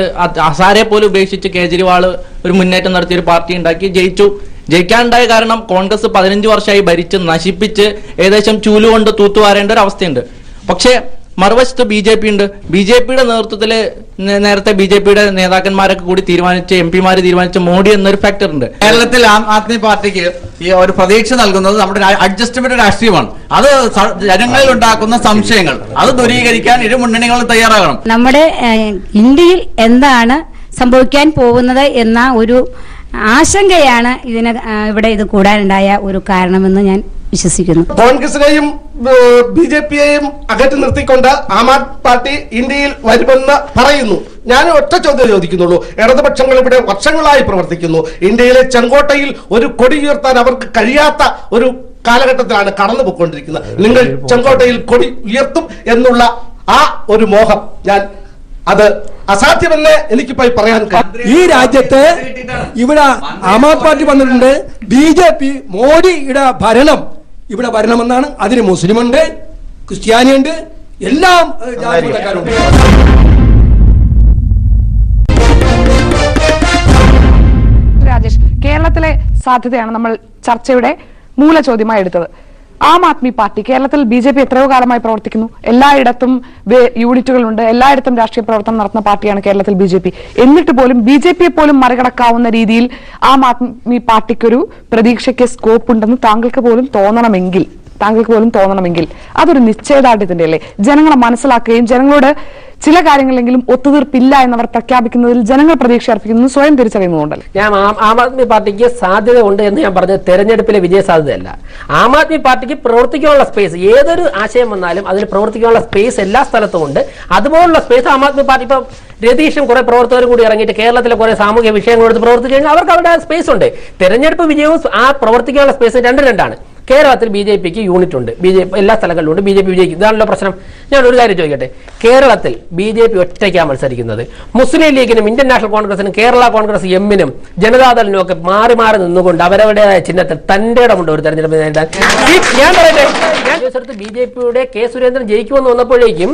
ഹസാരെ പോലും ഉപേക്ഷിച്ച് കേജ്രിവാൾ ഒരു മുന്നേറ്റം നടത്തിയ ഒരു പാർട്ടി ഉണ്ടാക്കി ജയിച്ചു. ജയിക്കാനുണ്ടായ കാരണം കോൺഗ്രസ് പതിനഞ്ച് വർഷമായി ഭരിച്ച് നശിപ്പിച്ച് ഏകദേശം ചൂലുകൊണ്ട് തൂത്തുവാരേണ്ട ഒരു അവസ്ഥയുണ്ട്. പക്ഷേ മറുവശത്ത് ബി ജെ പി ഉണ്ട്. ബി ജെ പിയുടെ നേതൃത്വത്തിൽ നേരത്തെ ബി ജെ പിയുടെ നേതാക്കന്മാരൊക്കെ കൂടി തീരുമാനിച്ച് എം പിമാർ തീരുമാനിച്ച മോഡി എന്നൊരു ഫാക്ടർ ഉണ്ട്. കേരളത്തിൽ ആം ആദ്മി പാർട്ടിക്ക് ഈ ഒരു പ്രതീക്ഷ നൽകുന്നത് നമ്മുടെ അഡ്ജസ്റ്റ്മെന്റ് രാഷ്ട്രീയമാണ്. അത് ജനങ്ങളിൽ ഉണ്ടാക്കുന്ന സംശയങ്ങൾ. അത് ദൂരീകരിക്കാൻ ഇരു മുന്നണികളും തയ്യാറാകണം. നമ്മുടെ ഇന്ത്യയിൽ എന്താണ് സംഭവിക്കാൻ പോകുന്നത് എന്ന ഒരു ആശങ്കയാണ് ഇതിന് ഇവിടെ ഇത് കൂടാനുണ്ടായ ഒരു കാരണമെന്ന് ഞാൻ വിശ്വസിക്കുന്നു. കോൺഗ്രസിനെയും ബി ജെ പിയെയും അകറ്റി നിർത്തിക്കൊണ്ട് ആം ആദ്മി പാർട്ടി ഇന്ത്യയിൽ വരുമെന്ന് പറയുന്നു. ഞാൻ ഒറ്റ ചോദ്യം ചോദിക്കുന്നുള്ളൂ. ഇടതുപക്ഷങ്ങൾ ഇവിടെ വർഷങ്ങളായി പ്രവർത്തിക്കുന്നു. ഇന്ത്യയിലെ ചെങ്കോട്ടയിൽ ഒരു കൊടി ഉയർത്താൻ അവർക്ക് കഴിയാത്ത ഒരു കാലഘട്ടത്തിലാണ് കടന്നു പോയിക്കൊണ്ടിരിക്കുന്നത് നിങ്ങൾ ചെങ്കോട്ടയിൽ കൊടി ഉയർത്തും എന്നുള്ള ആ ഒരു മോഹം ഞാൻ അത് അസാധ്യമെന്ന് എനിക്കിപ്പോ പറയാൻ ഈ രാജ്യത്ത് ഇവിടെ ആം ആദ്മി പാർട്ടി വന്നിട്ടുണ്ട്. ബി ജെ പി മോഡിയുടെ ഭരണം ഇവിടെ വരണമെന്നാണ്. അതിന് മുസ്ലിമുണ്ട് ക്രിസ്ത്യാനിയുണ്ട് എല്ലാം രാജേഷ് കേരളത്തിലെ സാധ്യതയാണ് നമ്മൾ ചർച്ചയുടെ മൂല ചോദ്യമായി എടുത്തത്. ആം ആദ്മി പാർട്ടി കേരളത്തിൽ ബി ജെ പി എത്രയോ കാലമായി പ്രവർത്തിക്കുന്നു. എല്ലായിടത്തും യൂണിറ്റുകളുണ്ട്. എല്ലായിടത്തും രാഷ്ട്രീയ പ്രവർത്തനം നടത്തുന്ന പാർട്ടിയാണ് കേരളത്തിൽ ബി ജെ പി. എന്നിട്ട് പോലും ബി ജെ പിയെ പോലും മറികടക്കാവുന്ന രീതിയിൽ ആം ആദ്മി പാർട്ടിക്കൊരു പ്രതീക്ഷയ്ക്ക് സ്കോപ്പ് ഉണ്ടെന്ന് താങ്കൾക്ക് പോലും തോന്നണമെങ്കിൽ താങ്കൾക്ക് പോലും തോന്നണമെങ്കിൽ അതൊരു നിശ്ചയദാർഢ്യത്തിന്റെ അല്ലേ ജനങ്ങളെ മനസ്സിലാക്കുകയും ജനങ്ങളോട് ചില കാര്യങ്ങളെങ്കിലും ഒത്തുതീർപ്പില്ല എന്നവർ പ്രഖ്യാപിക്കുന്നതിൽ ജനങ്ങൾ പ്രതീക്ഷ അർപ്പിക്കുന്നത് സ്വയം തിരിച്ചറിയുന്നുണ്ടല്ലോ ഞാൻ ആം- ആദ്മി പാർട്ടിക്ക് സാധ്യത ഉണ്ട് എന്ന് ഞാൻ പറഞ്ഞത് തെരഞ്ഞെടുപ്പിലെ വിജയ സാധ്യതയല്ല. ആം ആദ്മി പാർട്ടിക്ക് പ്രവർത്തിക്കാനുള്ള സ്പേസ് ഏതൊരു ആശയം വന്നാലും അതിന് പ്രവർത്തിക്കാനുള്ള സ്പേസ് എല്ലാ സ്ഥലത്തും ഉണ്ട്. അതുപോലുള്ള സ്പേസ് ആം ആദ്മി പാർട്ടി ഇപ്പം രതീഷും കുറെ പ്രവർത്തകരും കൂടി ഇറങ്ങിയിട്ട് കേരളത്തിലെ കുറെ സാമൂഹ്യ വിഷയങ്ങളെടുത്ത് പ്രവർത്തിച്ചു കഴിഞ്ഞാൽ അവർക്ക് അവരുടെ സ്പേസ് ഉണ്ട്. തെരഞ്ഞെടുപ്പ് വിജയവും ആ പ്രവർത്തിക്കാനുള്ള സ്പേസ് രണ്ട് രണ്ടാണ്. കേരളത്തിൽ ബി ജെ പിക്ക് യൂണിറ്റ് ഉണ്ട്. ബി ജെ എല്ലാ സ്ഥലങ്ങളിലും ഉണ്ട്. ബി ജെ പി വിജയിക്കും. ഇതാണല്ലോ പ്രശ്നം. ഞാൻ ഒരു കാര്യം ചോദിക്കട്ടെ? കേരളത്തിൽ ബി ജെ പി ഒറ്റയ്ക്കാണ് മത്സരിക്കുന്നത്. മുസ്ലിം ലീഗിനും ഇന്ത്യൻ നാഷണൽ കോൺഗ്രസിനും കേരള കോൺഗ്രസ് എമ്മിനും ജനതാദളിനും ഒക്കെ മാറി മാറി നിന്നുകൊണ്ട് അവരവരുടേതായ ചിഹ്നത്തിൽ തന്റെ ഇടമുണ്ട് ഒരു തെരഞ്ഞെടുപ്പ് ഞാൻ പറയട്ടെ? ബി ജെ പിയുടെ കെ സുരേന്ദ്രൻ ജയിക്കുമെന്ന് വന്നപ്പോഴേക്കും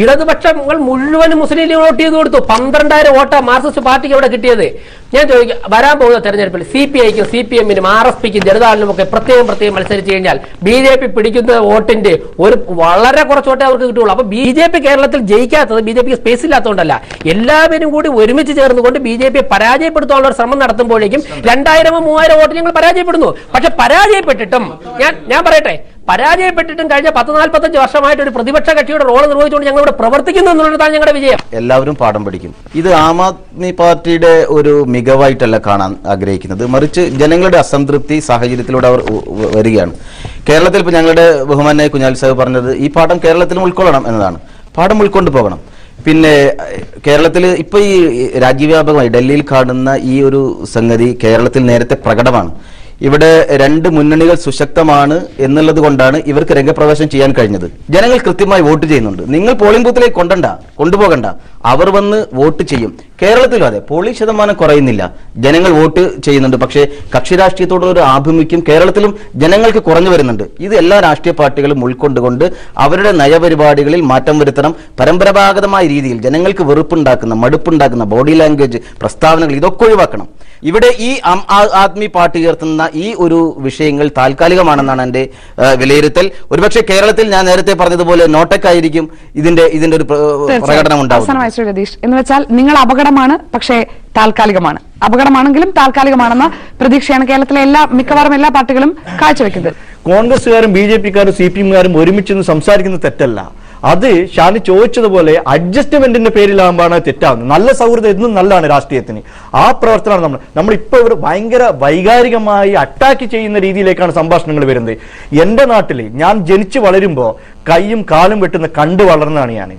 ഇടതുപക്ഷങ്ങൾ മുഴുവനും മുസ്ലിം ലീഗ് വോട്ട് ചെയ്ത് കൊടുത്തു. പന്ത്രണ്ടായിരം വോട്ടാ മാർക്സിസ്റ്റ് പാർട്ടിക്ക് അവിടെ കിട്ടിയത്. ഞാൻ ചോദിക്കും വരാൻ പോകുന്ന തെരഞ്ഞെടുപ്പിൽ സി പി ഐക്കും സി പി എമ്മിനും ആർ എസ് പിക്കും ജനതാളിനും ഒക്കെ പ്രത്യേകം പ്രത്യേകം മത്സരിച്ച് കഴിഞ്ഞാൽ ബി ജെ പി പിടിക്കുന്ന വോട്ടിന്റെ ഒരു വളരെ കുറച്ച് വോട്ടേ അവർക്ക് കിട്ടുള്ളൂ അപ്പൊ ബി ജെ പി കേരളത്തിൽ ജയിക്കാത്തത് ബി ജെ പിക്ക് സ്പേസ് ഇല്ലാത്തതുകൊണ്ടല്ല. എല്ലാവരും കൂടി ഒരുമിച്ച് ചേർന്നുകൊണ്ട് ബി ജെ പിയെ പരാജയപ്പെടുത്താനുള്ള ഒരു ശ്രമം നടത്തുമ്പോഴേക്കും രണ്ടായിരമോ മൂവായിരം വോട്ട് ഞങ്ങൾ പരാജയപ്പെടുന്നു. പക്ഷെ പരാജയപ്പെട്ടിട്ടും ഞാൻ ഞാൻ പറയട്ടെ പരാജയപ്പെട്ടിട്ടും കഴിഞ്ഞ പത്ത് നാൽപ്പത്തഞ്ച് വർഷമായിട്ട് ഒരു പ്രതിപക്ഷ കക്ഷിയുടെ റോൾ നിർവഹിച്ചുകൊണ്ട് ഞങ്ങൾ ഇവിടെ പ്രവർത്തിക്കുന്നു എന്നുള്ളതാണ് ഞങ്ങളുടെ വിജയം. എല്ലാവരും പാഠം പഠിക്കും. ഇത് ആം ആദ്മി പാർട്ടിയുടെ ഒരു മികവായിട്ടല്ല കാണാൻ ആഗ്രഹിക്കുന്നത്. മറിച്ച് ജനങ്ങളുടെ അസംതൃപ്തി സാഹചര്യത്തിലൂടെ അവർ വരികയാണ്. കേരളത്തിൽ ഇപ്പോൾ ഞങ്ങളുടെ ബഹുമാനായ കുഞ്ഞാൽ സാഹിബ് പറഞ്ഞത് ഈ പാഠം കേരളത്തിലും ഉൾക്കൊള്ളണം എന്നതാണ്. പാഠം ഉൾക്കൊണ്ട് പോകണം. പിന്നെ കേരളത്തിൽ ഇപ്പൊ ഈ രാജ്യവ്യാപകമായി ഡൽഹിയിൽ കാണുന്ന ഈ ഒരു സംഗതി കേരളത്തിൽ നേരത്തെ പ്രകടമാണ്. ഇവിടെ രണ്ട് മുന്നണികൾ സുശക്തമാണ് എന്നുള്ളത് കൊണ്ടാണ് ഇവർക്ക് രംഗപ്രവേശം ചെയ്യാൻ കഴിഞ്ഞത്. ജനങ്ങൾ കൃത്യമായി വോട്ട് ചെയ്യുന്നുണ്ട്. നിങ്ങൾ പോളിംഗ് ബൂത്തിലേക്ക് കൊണ്ടണ്ട കൊണ്ടുപോകണ്ട. അവർ വന്ന് വോട്ട് ചെയ്യും. കേരളത്തിലും അതെ പോളിംഗ് ശതമാനം കുറയുന്നില്ല. ജനങ്ങൾ വോട്ട് ചെയ്യുന്നുണ്ട്. പക്ഷേ കക്ഷി രാഷ്ട്രീയത്തോടുള്ള ഒരു ആഭിമുഖ്യം കേരളത്തിലും ജനങ്ങൾക്ക് കുറഞ്ഞു വരുന്നുണ്ട്. ഇത് എല്ലാ രാഷ്ട്രീയ പാർട്ടികളും ഉൾക്കൊണ്ടുകൊണ്ട് അവരുടെ നയപരിപാടികളിൽ മാറ്റം വരുത്തണം. പരമ്പരാഗതമായ രീതിയിൽ ജനങ്ങൾക്ക് വെറുപ്പുണ്ടാക്കുന്ന മടുപ്പുണ്ടാക്കുന്ന ബോഡി ലാംഗ്വേജ് പ്രസ്താവനകൾ ഇതൊക്കെ ഒഴിവാക്കണം. ഇവിടെ ഈ ആം ആദ്മി പാർട്ടി ഉയർത്തുന്ന ഈ ഒരു വിഷയങ്ങൾ താൽക്കാലികമാണെന്നാണ് എന്റെ വിലയിരുത്തൽ. ഒരുപക്ഷെ കേരളത്തിൽ ഞാൻ നേരത്തെ പറഞ്ഞതുപോലെ നോട്ടക്കായിരിക്കും ഇതിന്റെ ഇതിന്റെ ഒരു പ്ര- പ്രകടനം ഉണ്ടാവും എന്ന് വെച്ചാൽ നിങ്ങൾ അപകടമാണ് പക്ഷേ താൽക്കാലികമാണ്. അപകടമാണെങ്കിലും താൽക്കാലികമാണെന്ന പ്രതീക്ഷയാണ് കേരളത്തിലെ എല്ലാ മിക്കവാറും എല്ലാ പാർട്ടികളും കാഴ്ചവെക്കുന്നത്. കോൺഗ്രസ്സുകാരും ബി ജെ പിക്കാരും സി പി എമ്മുകാരും ഒരുമിച്ച് സംസാരിക്കുന്ന സംസാരിക്കുന്നത് തെറ്റല്ല. അത് ഷാനി ചോദിച്ചതുപോലെ അഡ്ജസ്റ്റ്മെന്റിന്റെ പേരിലാകുമ്പോഴാണ് തെറ്റാവുന്നത്. നല്ല സൗഹൃദം എന്നും നല്ലതാണ് രാഷ്ട്രീയത്തിന്. ആ പ്രവർത്തനമാണ് നമ്മൾ നമ്മളിപ്പോ ഇവർ ഭയങ്കര വൈകാരികമായി അറ്റാക്ക് ചെയ്യുന്ന രീതിയിലേക്കാണ് സംഭാഷണങ്ങൾ വരുന്നത്. എന്റെ നാട്ടിൽ ഞാൻ ജനിച്ചു വളരുമ്പോൾ കൈയും കാലും വെട്ടുന്ന കണ്ടു വളർന്നതാണ് ഞാൻ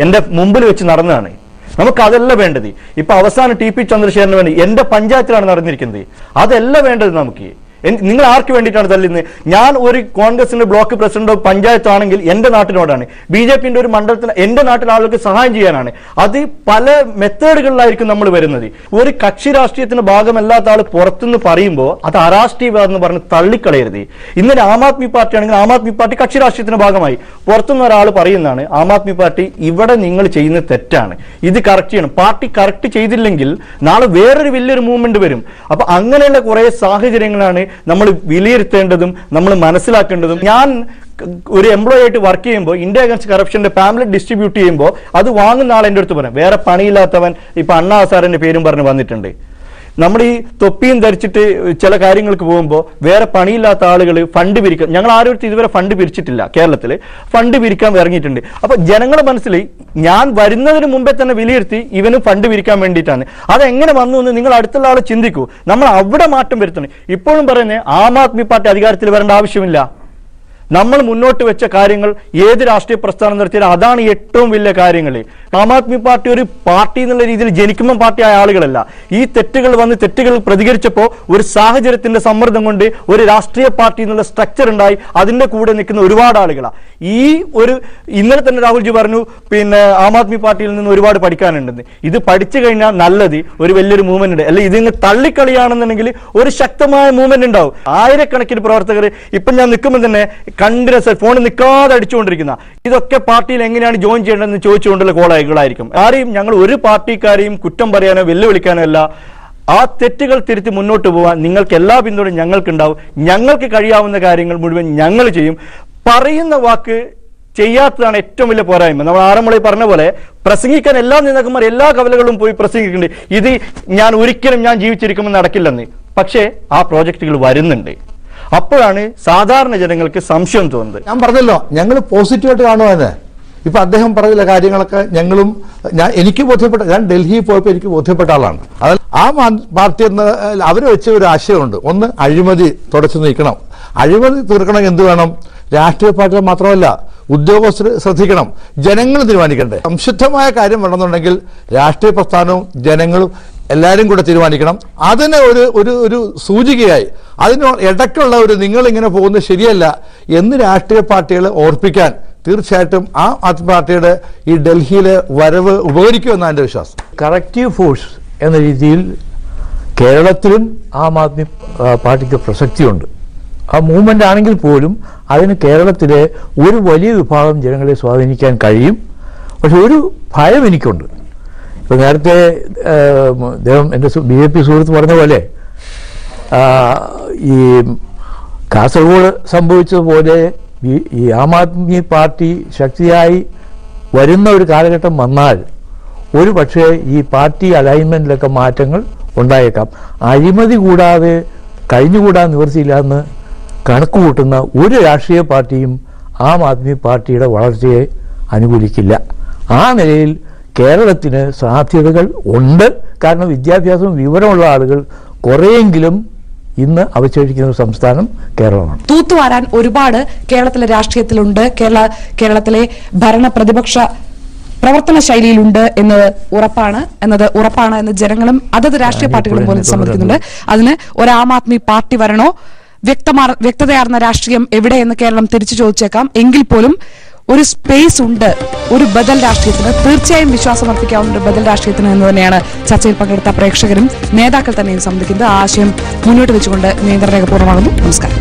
എന്റെ മുമ്പിൽ വെച്ച് നടന്നതാണ്. നമുക്ക് അതല്ല വേണ്ടത്. ഇപ്പൊ അവസാനം ടി പി ചന്ദ്രശേഖരന് വേണ്ടി എന്റെ പഞ്ചായത്തിലാണ് നടന്നിരിക്കുന്നത്. അതല്ല വേണ്ടത് നമുക്ക്. നിങ്ങൾ ആർക്ക് വേണ്ടിയിട്ടാണ് തല്ലുന്നത്? ഞാൻ ഒരു കോൺഗ്രസിന്റെ ബ്ലോക്ക് പ്രസിഡന്റോ പഞ്ചായത്തോ ആണെങ്കിൽ എന്റെ നാട്ടിനോടാണ്. ബി ജെ പിന്റെ ഒരു മണ്ഡലത്തിന് എന്റെ നാട്ടിലെ ആളുകൾക്ക് സഹായം ചെയ്യാനാണ്. അത് പല മെത്തേഡുകളിലായിരിക്കും നമ്മൾ വരുന്നത്. ഒരു കക്ഷി രാഷ്ട്രീയത്തിന്റെ ഭാഗമല്ലാത്ത ആൾ പുറത്തുനിന്ന് പറയുമ്പോൾ അത് അരാഷ്ട്രീയവാദം എന്ന് പറഞ്ഞ് തള്ളിക്കളയരുത്. ഇന്നലെ ആം ആദ്മി പാർട്ടി ആണെങ്കിൽ ആം ആദ്മി പാർട്ടി കക്ഷി രാഷ്ട്രീയത്തിന്റെ ഭാഗമായി. പുറത്തുനിന്ന് ഒരാൾ പറയുന്നതാണ് ആം ആദ്മി പാർട്ടി ഇവിടെ നിങ്ങൾ ചെയ്യുന്ന തെറ്റാണ്. ഇത് കറക്റ്റ് ചെയ്യണം. പാർട്ടി കറക്റ്റ് ചെയ്തില്ലെങ്കിൽ നാളെ വേറൊരു വലിയൊരു മൂവ്മെന്റ് വരും. അപ്പൊ അങ്ങനെയുള്ള കുറെ സാഹചര്യങ്ങളാണ് നമ്മൾ വിലയിരുത്തേണ്ടതും നമ്മൾ മനസ്സിലാക്കേണ്ടതും. ഞാൻ ഒരു എംപ്ലോയി ആയിട്ട് വർക്ക് ചെയ്യുമ്പോൾ ഇന്ത്യ അഗൻസ്റ്റ് കറപ്ഷന്റെ പാംലെറ്റ് ഡിസ്ട്രിബ്യൂട്ട് ചെയ്യുമ്പോൾ അത് വാങ്ങുന്ന ആൾ എന്റെ അടുത്ത് പറയാം. വേറെ പണിയില്ലാത്തവൻ ഇപ്പൊ അണ്ണാ സാറിന്റെ പേരും പറഞ്ഞ് വന്നിട്ടുണ്ട്. നമ്മൾ ഈ തൊപ്പിയും ധരിച്ചിട്ട് ചില കാര്യങ്ങൾക്ക് പോകുമ്പോൾ വേറെ പണിയില്ലാത്ത ആളുകൾ ഫണ്ട് പിരിക്കാൻ ഞങ്ങൾ ആരും ഇതുവരെ ഫണ്ട് പിരിച്ചിട്ടില്ല കേരളത്തിൽ ഫണ്ട് പിരിക്കാൻ ഇറങ്ങിയിട്ടുണ്ട്. അപ്പൊ ജനങ്ങളുടെ മനസ്സിൽ ഞാൻ വരുന്നതിന് മുമ്പേ തന്നെ വിലയിരുത്തി ഇവന് ഫണ്ട് പിരിക്കാൻ വേണ്ടിയിട്ടാണ്. അതെങ്ങനെ വന്നു എന്ന് നിങ്ങൾ അടുത്തുള്ള ആളെ ചിന്തിക്കൂ. നമ്മൾ അവിടെ മാറ്റം വരുത്തണം. ഇപ്പോഴും പറയുന്നത് ആം ആദ്മി പാർട്ടി അധികാരത്തിൽ വരേണ്ട ആവശ്യമില്ല. നമ്മൾ മുന്നോട്ട് വെച്ച കാര്യങ്ങൾ ഏത് രാഷ്ട്രീയ പ്രസ്ഥാനം നടത്തിയാലും അതാണ് ഏറ്റവും വലിയ കാര്യങ്ങൾ ആം ആദ്മി പാർട്ടി ഒരു പാർട്ടി എന്നുള്ള രീതിയിൽ ജനിക്കുമ്പോൾ പാർട്ടി ആയ ആളുകളല്ല. ഈ തെറ്റുകൾ വന്ന് തെറ്റുകൾ പ്രതികരിച്ചപ്പോൾ ഒരു സാഹചര്യത്തിന്റെ സമ്മർദ്ദം കൊണ്ട് ഒരു രാഷ്ട്രീയ പാർട്ടി എന്നുള്ള സ്ട്രക്ചർ ഉണ്ടായി. അതിന്റെ കൂടെ നിൽക്കുന്ന ഒരുപാട് ആളുകളാണ് ഈ ഒരു ഇന്നലെ തന്നെ രാഹുൽജി പറഞ്ഞു പിന്നെ ആം ആദ്മി പാർട്ടിയിൽ നിന്ന് ഒരുപാട് പഠിക്കാനുണ്ടെന്ന് ഇത് പഠിച്ചു കഴിഞ്ഞാൽ നല്ലത് ഒരു വലിയൊരു മൂവ്മെന്റ് ഉണ്ട്. അല്ലെ ഇതിന് തള്ളിക്കളിയാണെന്നുണ്ടെങ്കിൽ ഒരു ശക്തമായ മൂവ്മെന്റ് ഉണ്ടാവും. ആയിരക്കണക്കിന് പ്രവർത്തകർ ഇപ്പം ഞാൻ നിൽക്കുമ്പോൾ തന്നെ കണ്ടിന്യൂസ് ഫോണിൽ നിൽക്കാതെ അടിച്ചുകൊണ്ടിരിക്കുന്ന. ഇതൊക്കെ പാർട്ടിയിൽ എങ്ങനെയാണ് ജോയിൻ ചെയ്യേണ്ടതെന്ന് ചോദിച്ചുകൊണ്ടുള്ള കോളായിരിക്കും. ആരെയും ഞങ്ങൾ ഒരു പാർട്ടിക്കാരെയും കുറ്റം പറയാനോ വെല്ലുവിളിക്കാനോ അല്ല. ആ തെറ്റുകൾ തിരുത്തി മുന്നോട്ട് പോകാൻ നിങ്ങൾക്ക് എല്ലാ പിന്തുണയും ഞങ്ങൾക്കുണ്ടാവും. ഞങ്ങൾക്ക് കഴിയാവുന്ന കാര്യങ്ങൾ മുഴുവൻ ഞങ്ങൾ ചെയ്യും. പറയുന്ന വാക്ക് ചെയ്യാത്തതാണ് ഏറ്റവും വലിയ പോരായ്മ. നമ്മൾ ആറന്മുളയിൽ പറഞ്ഞ പോലെ പ്രസംഗിക്കാൻ എല്ലാ നേതാക്കന്മാർ എല്ലാ കവലകളും പോയി പ്രസംഗിക്കുന്നുണ്ട്. ഇത് ഞാൻ ഒരിക്കലും ഞാൻ ജീവിച്ചിരിക്കുമെന്ന് നടക്കില്ലെന്ന്. പക്ഷേ ആ പ്രോജക്റ്റുകൾ വരുന്നുണ്ട്. അപ്പോഴാണ് സാധാരണ ജനങ്ങൾക്ക് സംശയം തോന്നുന്നത്. ഞാൻ പറഞ്ഞല്ലോ ഞങ്ങൾ പോസിറ്റീവായിട്ട് കാണുവാന് ഇപ്പൊ അദ്ദേഹം പറഞ്ഞ കാര്യങ്ങളൊക്കെ ഞങ്ങളും ഞാൻ എനിക്ക് ബോധ്യപ്പെട്ട ഞാൻ ഡൽഹിയിൽ പോയപ്പോൾ എനിക്ക് ബോധ്യപ്പെട്ട ആളാണ്. അത് ആ പാർട്ടി എന്ന അവർ വെച്ച ഒരു ആശയമുണ്ട്. ഒന്ന് അഴിമതി തുടച്ചു നീക്കണം. അഴിമതി തീർക്കണം എന്ത് വേണം? രാഷ്ട്രീയ പാർട്ടികൾ മാത്രമല്ല ഉദ്യോഗസ്ഥർ ശ്രദ്ധിക്കണം. ജനങ്ങൾ തീരുമാനിക്കണ്ടേ? സംശുദ്ധമായ കാര്യം വേണമെന്നുണ്ടെങ്കിൽ രാഷ്ട്രീയ പ്രസ്ഥാനവും ജനങ്ങളും എല്ലാവരും കൂടെ തീരുമാനിക്കണം. അതിന് ഒരു ഒരു ഒരു സൂചികയായി. അതിന് ഇടയ്ക്കുള്ള ഒരു നിങ്ങളിങ്ങനെ പോകുന്നത് ശരിയല്ല എന്ന് രാഷ്ട്രീയ പാർട്ടികൾ ഓർപ്പിക്കാൻ തീർച്ചയായിട്ടും ആ ആദ്മി പാർട്ടിയുടെ ഈ ഡൽഹിയിലെ വരവ് ഉപകരിക്കുമെന്നാണ് എന്റെ വിശ്വാസം. കറക്റ്റീവ് ഫോഴ്സ് എന്ന രീതിയിൽ കേരളത്തിലും ആം ആദ്മി പാർട്ടിക്ക് പ്രസക്തിയുണ്ട്. ആ മൂവ്മെന്റ് ആണെങ്കിൽ പോലും അതിന് കേരളത്തിലെ ഒരു വലിയ വിഭാഗം ജനങ്ങളെ സ്വാധീനിക്കാൻ കഴിയും. പക്ഷെ ഒരു ഭയം എനിക്കുണ്ട്. ഇപ്പം നേരത്തെ അദ്ദേഹം എന്റെ ബി ജെ പി സുഹൃത്ത് പറഞ്ഞ പോലെ ഈ കാസർഗോഡ് സംഭവിച്ചതുപോലെ ഈ ആം ആദ്മി പാർട്ടി ശക്തിയായി വരുന്ന ഒരു കാലഘട്ടം വന്നാൽ ഒരു പക്ഷേ ഈ പാർട്ടി അലൈൻമെന്റിലൊക്കെ മാറ്റങ്ങൾ ഉണ്ടായേക്കാം. അഴിമതി കൂടാതെ കഴിഞ്ഞുകൂടാൻ നിവർത്തിയില്ല എന്ന് കണക്ക് കൂട്ടുന്ന ഒരു രാഷ്ട്രീയ പാർട്ടിയും ആം ആദ്മി പാർട്ടിയുടെ വളർച്ചയെ അനുകൂലിക്കില്ല. ആ നിലയിൽ കേരളത്തിന് സാധ്യതകൾ ഉണ്ട്. കാരണം വിദ്യാഭ്യാസവും വിവരമുള്ള ആളുകൾ കുറേയെങ്കിലും ഇന്ന് അവശേഷിക്കുന്ന ഒരു സംസ്ഥാനം കേരളമാണ്. തൂത്തുവാരാൻ ഒരുപാട് കേരളത്തിലെ രാഷ്ട്രീയത്തിലുണ്ട്. കേരള കേരളത്തിലെ ഭരണ പ്രതിപക്ഷ പ്രവർത്തന ശൈലിയിലുണ്ട് എന്നത് ഉറപ്പാണ് എന്നത് ഉറപ്പാണ് എന്ന് ജനങ്ങളും അതത് രാഷ്ട്രീയ പാർട്ടികളും പോലും സമ്മതിക്കുന്നുണ്ട്. അതിന് ഒരു ആം ആദ്മി പാർട്ടി വരണോ? വ്യക്തമാർ വ്യക്തതയാർന്ന രാഷ്ട്രീയം എവിടെയെന്ന് കേരളം തിരിച്ചു ചോദിച്ചേക്കാം. എങ്കിൽ പോലും ഒരു സ്പേസ് ഉണ്ട് ഒരു ബദൽ രാഷ്ട്രീയത്തിന്. തീർച്ചയായും വിശ്വാസം അർപ്പിക്കാവുന്ന ഒരു ബദൽ രാഷ്ട്രീയത്തിന് എന്ന് തന്നെയാണ് ചർച്ചയിൽ പങ്കെടുത്ത പ്രേക്ഷകരും നേതാക്കൾ തന്നെയും സംബന്ധിക്കുന്നത്. ആശയം മുന്നോട്ട് വെച്ചുകൊണ്ട് നിയന്ത്രണ പൂർണമാകുന്നു. നമസ്കാരം.